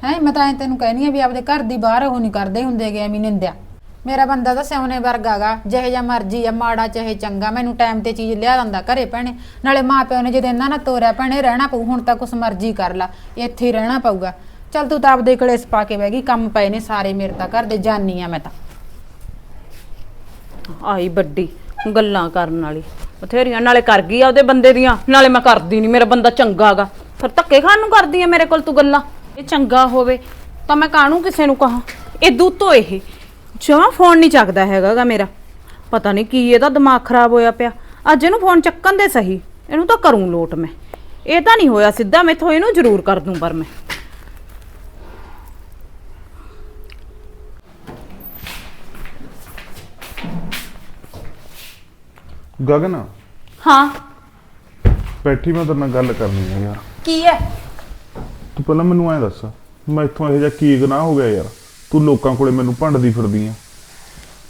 C: ਹੈ, ਮੈਂ ਤਾਂ ਐਂ ਤੈਨੂੰ ਕਹਿਨੀ ਆ ਵੀ ਆਪਦੇ ਘਰ ਦੀ ਬਾਹਰ ਉਹ ਨਹੀਂ ਕਰਦੇ ਹੁੰਦੇ ਗਏ ਐਵੇਂ ਨਿੰਦਿਆ। ਮੇਰਾ ਬੰਦਾ ਤਾਂ ਸਿਉਨੇ ਵਰਗਾਗਾ ਜਿਹੇ ਜਾਂ ਮਰਜ਼ੀ ਆ, ਮਾੜਾ ਚਾਹੇ ਚੰਗਾ, ਮੈਨੂੰ ਟਾਈਮ ਤੇ ਚੀਜ਼ ਲਿਆ ਦਿੰਦਾ ਘਰੇ ਭੈਣੇ। ਨਾਲੇ ਮਾਂ ਪਿਓ ਨੇ ਜਦੋਂ ਇਹਨਾਂ ਨਾਲ ਤੋਰਿਆ, ਭੈਣੇ, ਰਹਿਣਾ ਪਊ, ਹੁਣ ਤਾਂ ਕੁਛ ਮਰਜ਼ੀ ਕਰ ਲਾ, ਇੱਥੇ ਹੀ ਰਹਿਣਾ ਪਊਗਾ। ਚੱਲ ਤੂੰ ਤਾਂ ਆਪਦੇ ਕਲੇਸ ਪਾ ਕੇ ਬਹਿ ਗਈ, ਕੰਮ ਪਏ ਨੇ ਸਾਰੇ ਮੇਰੇ ਤਾਂ ਘਰ ਦੇ, ਜਾਨੀ ਆ ਮੈਂ ਤਾਂ।
A: ਆਈ ਵੱਡੀ। ਗੱਲਾਂ ਕਰਨ ਵਾਲੀ। ਬਥੇਰੀਆਂ, ਨਾਲੇ ਕਰ ਗਈ ਆ ਉਹਦੇ ਬੰਦੇ ਦੀਆਂ। ਨਾਲੇ ਮੈਂ ਕਰਦੀ ਨਹੀਂ ਮੇਰਾ ਬੰਦਾ ਚੰਗਾਗਾ ਫਿਰ ਧੱਕੇ ਖਾਣ ਨੂੰ ਕਰਦੀ ਆ ਮੇਰੇ ਕੋਲ ਤੂੰ ਗੱਲਾਂ? ਇਹ ਚੰਗਾ ਹੋਵੇ, ਤਾਂ ਮੈਂ ਕਾਹਨੂੰ ਕਿਸੇ ਨੂੰ ਕਹਾ? ਇਹ ਤੋਂ ਇਹ। ਜਮਾ ਫੋਨ ਨਹੀਂ ਚੱਕਦਾ ਹੈਗਾਗਾ ਮੇਰਾ। ਪਤਾ ਨਹੀਂ ਕੀ ਇਹਦਾ ਦਿਮਾਗ ਖਰਾਬ ਹੋਇਆ ਪਿਆ। ਅੱਜ ਇਹਨੂੰ ਫੋਨ ਚੱਕਣ ਦੇ ਸਹੀ। ਇਹਨੂੰ ਤਾਂ ਕਰੂੰ ਲੋਟ ਮੈਂ। ਇਹ ਤਾਂ ਨਹੀਂ ਹੋਇਆ ਸਿੱਧਾ, ਮੈਥੋਂ ਇਹਨੂੰ ਜ਼ਰੂਰ ਕਰ ਦੂੰ ਪਰ ਮੈਂ।
B: ਗਗਨ?
A: ਹਾਂ।
B: ਬੈਠੀ ਮੈਂ ਤੇਰੇ ਨਾਲ ਗੱਲ ਕਰਨੀ ਹੈ ਯਾਰ।
A: ਕੀ ਹੈ
B: ਤੂੰ ਪਹਿਲਾਂ ਮੈਨੂੰ ਐਂ ਦੱਸ ਮੈਂ ਇੱਥੋਂ ਇਹੋ ਜਿਹਾ ਕੀ ਗੁਨਾਹ ਹੋ ਗਿਆ ਯਾਰ। ਤੂੰ ਲੋਕਾਂ ਕੋਲੇ ਮੈਨੂੰ ਭੰਡਦੀ ਫਿਰਦੀ ਆ।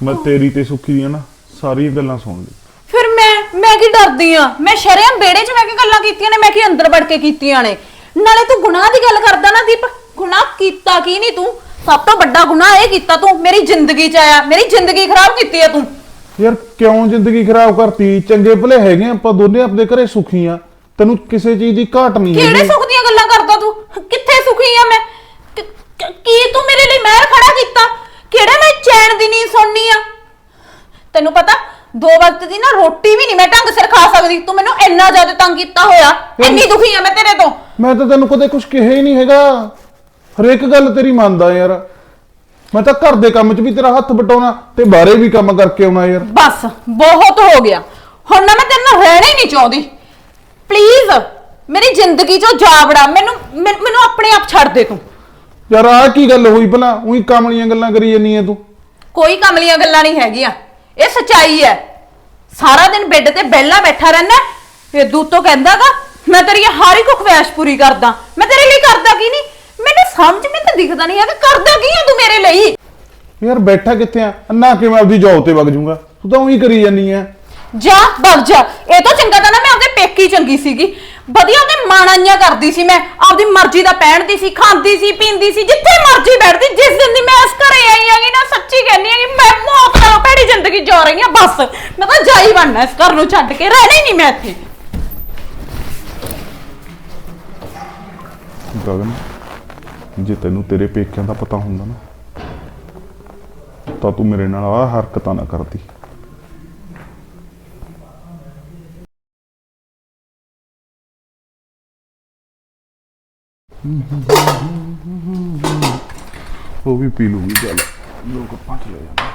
B: ਮੈਂ ਤੇਰੀ ਤੇ ਸੁੱਖੀ ਦੀਆਂ ਨਾ ਸਾਰੀਆਂ ਗੱਲਾਂ ਸੁਣ ਲਈ।
A: ਫਿਰ ਮੈਂ ਮੈਂ ਕੀ ਡਰਦੀ ਆ? ਮੈਂ ਸ਼ਰੇਆਮ ਬੇੜੇ 'ਚ ਮੈਂ ਕੀ ਗੱਲਾਂ ਕੀਤੀਆਂ ਨੇ ਮੈਂ ਕੀ ਅੰਦਰ ਵੜ ਕੇ ਕੀਤੀਆਂ ਨੇ? ਨਾਲੇ ਤੂੰ ਗੁਨਾਹ ਦੀ ਗੱਲ ਕਰਦਾ ਨਾ ਦੀਪ। ਗੁਨਾਹ ਕੀਤਾ ਕੀ ਨਹੀਂ ਤੂੰ? ਸਭ ਤੋਂ ਵੱਡਾ ਗੁਨਾਹ ਇਹ ਕੀਤਾ ਤੂੰ। ਮੇਰੀ ਜ਼ਿੰਦਗੀ 'ਚ ਆਇਆ ਮੇਰੀ ਜ਼ਿੰਦਗੀ ਖਰਾਬ ਕੀਤੀ ਆ ਤੂੰ।
B: ਯਾਰ ਕਿਉਂ ਜ਼ਿੰਦਗੀ ਖਰਾਬ ਕਰਤੀ? ਚੰਗੇ ਭਲੇ ਹੈਗੇ ਆਪਾਂ ਦੋਨੇ ਆਪਣੇ ਘਰੇ ਸੁਖੀ ਆ। ਤੈਨੂੰ ਕਿਸੇ ਚੀਜ਼ ਦੀ ਘਾਟ ਨਹੀਂ
A: ਕਿਹੜੇ
B: ਹੈਗੀ।
A: ਸੁੱਖ ਦੀਆਂ ਗੱਲਾਂ ਕਰਦਾ ਤੂੰ? ਕਿੱਥੇ ਸੁਖੀ ਆ ਮੈਂ? ਕਿ- ਕਿ- ਕੀ ਤੂੰ ਮੇਰੇ ਲਈ ਮਹਿਰ ਖੜਾ ਕੀਤਾ? ਕਿਹੜੇ ਮੈਂ ਚੈਨ ਦੀ ਨੀਂਦ ਸੁਣਨੀ ਆ? ਤੈਨੂੰ ਪਤਾ ਦੋ ਵਕਤ ਦੀ ਨਾ ਰੋਟੀ ਵੀ ਨਹੀਂ ਮੈਂ ਢੰਗ ਸਿਰ ਖਾ ਸਕਦੀ। ਤੂੰ ਮੈਨੂੰ ਇੰਨਾ ਜ਼ਿਆਦਾ ਤੰਗ ਕੀਤਾ ਹੋਇਆ। ਇੰਨੀ ਦੁਖੀ ਆ ਮੈਂ ਤੇਰੇ ਤੋਂ।
B: ਮੈਂ ਤਾਂ ਤੈਨੂੰ ਕਦੇ ਕੁਝ ਕਿਹਾ ਹੀ ਨਹੀਂ ਹੈਗਾ। ਹਰੇਕ ਗੱਲ ਤੇਰੀ ਮੰਨਦਾ ਯਾਰ। ਮੈਂ ਤਾਂ ਘਰ ਦੇ ਕੰਮ 'ਚ ਵੀ ਤੇਰਾ ਹੱਥ ਬਟਾਉਣਾ ਤੇ ਬਾਹਰੇ ਵੀ ਕੰਮ ਕਰਕੇ ਆਉਣਾ ਯਾਰ।
A: ਬਸ ਬਹੁਤ ਹੋ ਗਿਆ। ਹੁਣ ਨਾ ਮੈਂ ਤੇਰੇ ਨਾਲ ਰਹਿਣਾ ਹੀ ਨਹੀਂ ਚਾਹੁੰਦੀ। ਪਲੀਜ਼ ਮੇਰੀ ਜ਼ਿੰਦਗੀ ਚੋਂ ਜਾ ਵੜਾ। ਮੈਨੂੰ ਮੈਨ- ਮੈਨੂੰ ਆਪਣੇ ਆਪ ਛੱਡ ਦੇ ਤੂੰ।
B: ਯਾਰ ਆਹ ਕੀ ਗੱਲ ਹੋਈ ਭਲਾ? ਉਹੀ ਕਾਮਲੀਆਂ ਗੱਲਾਂ ਕਰੀ ਜਾਂਦੀ ਐ ਤੂੰ।
A: ਕੋਈ ਕਮਲੀਆਂ ਗੱਲਾਂ ਨਹੀਂ ਹੈਗੀਆਂ। ਇਹ ਸੱਚਾਈ ਹੈ ਸਾਰਾ ਦਿਨ ਬੈੱਡ ਤੇ ਬੈਲਾ ਬੈਠਾ ਰਹਿਣਾ ਇਹ ਦੂਤੋਂ ਕਹਿੰਦਾਗਾ ਮੈਂ ਤੇਰੀ ਹਰ ਇੱਕ ਖੁਆਇਸ਼ ਪੂਰੀ ਕਰਦਾ। ਮੈਂ ਤੇਰੇ ਲਈ ਕਰਦਾ ਕੀ ਨਹੀਂ? ਮੈਨੂੰ ਸਮਝ ਮੈਨੂੰ ਤਾਂ ਦਿਖਦਾ ਨਹੀਂ ਹੈਗਾ ਕਰਦਾ ਕੀ ਹੈ ਤੂੰ ਮੇਰੇ ਲਈ?
B: ਯਾਰ ਬੈਠਾ ਕਿੱਥੇ ਆ? ਅੰਨਾ ਕਿਵੇਂ ਆਪਦੀ ਜੌਬ ਤੇ ਵਗ ਜਾਊਂਗਾ ਤੂੰ ਤਾਂ ਉਹੀ ਕਰੀ ਜਾਂਦੀ ਐ।
A: ਜਾ ਭੱਜ ਜਾ। ਇਹ ਤਾਂ ਚੰਗਾ ਤਾਂ ਨਾ ਮੈਂ ਆਪਦੇ ਪੇਕੀ ਚੰਗੀ ਸੀਗੀ। ਵਧੀਆ ਉਹਦੇ ਮਾਣਾਈਆਂ ਕਰਦੀ ਸੀ ਮੈਂ। ਆਪਦੀ ਮਰਜ਼ੀ ਦਾ ਪਹਿਨਦੀ ਸੀ ਖਾਂਦੀ ਸੀ ਪੀਂਦੀ ਸੀ ਜਿੱਥੇ ਮਰਜ਼ੀ ਬੈਠਦੀ। ਜਿਸ ਦਿਨ ਦੀ ਮੈਂ ਇਸ ਘਰੇ ਆਈ ਹੈਗੀ ਨਾ ਸੱਚੀ ਕਹਿੰਦੀ ਹੈਗੀ ਮੈਂ ਮੌਤ ਨਾਲ ਭੈੜੀ ਜ਼ਿੰਦਗੀ ਜਿਉ ਰਹੀ ਹਾਂ ਬਸ। ਮੈਂ ਤਾਂ ਜਾਈ ਬਣਨਾ ਇਸ ਘਰ ਨੂੰ ਛੱਡ ਕੇ ਰਹਿਣਾ ਹੀ ਨਹੀਂ ਮੈਂ ਇੱਥੇ।
B: ਗਗਨ ਜੇ ਤੈਨੂੰ ਤੇਰੇ ਪੇਕਿਆਂ ਦਾ ਪਤਾ ਹੁੰਦਾ ਨਾ ਤਾਂ ਤੂੰ ਮੇਰੇ ਨਾਲ ਆਹ ਹਰਕਤਾਂ ਨਾ ਕਰਦੀ। ਉਹ ਵੀ ਪੀ ਲੂਗੀ ਚੱਲ। ਲੋਕ ਪੰਜ ਲੈ ਜਾਂਦੇ।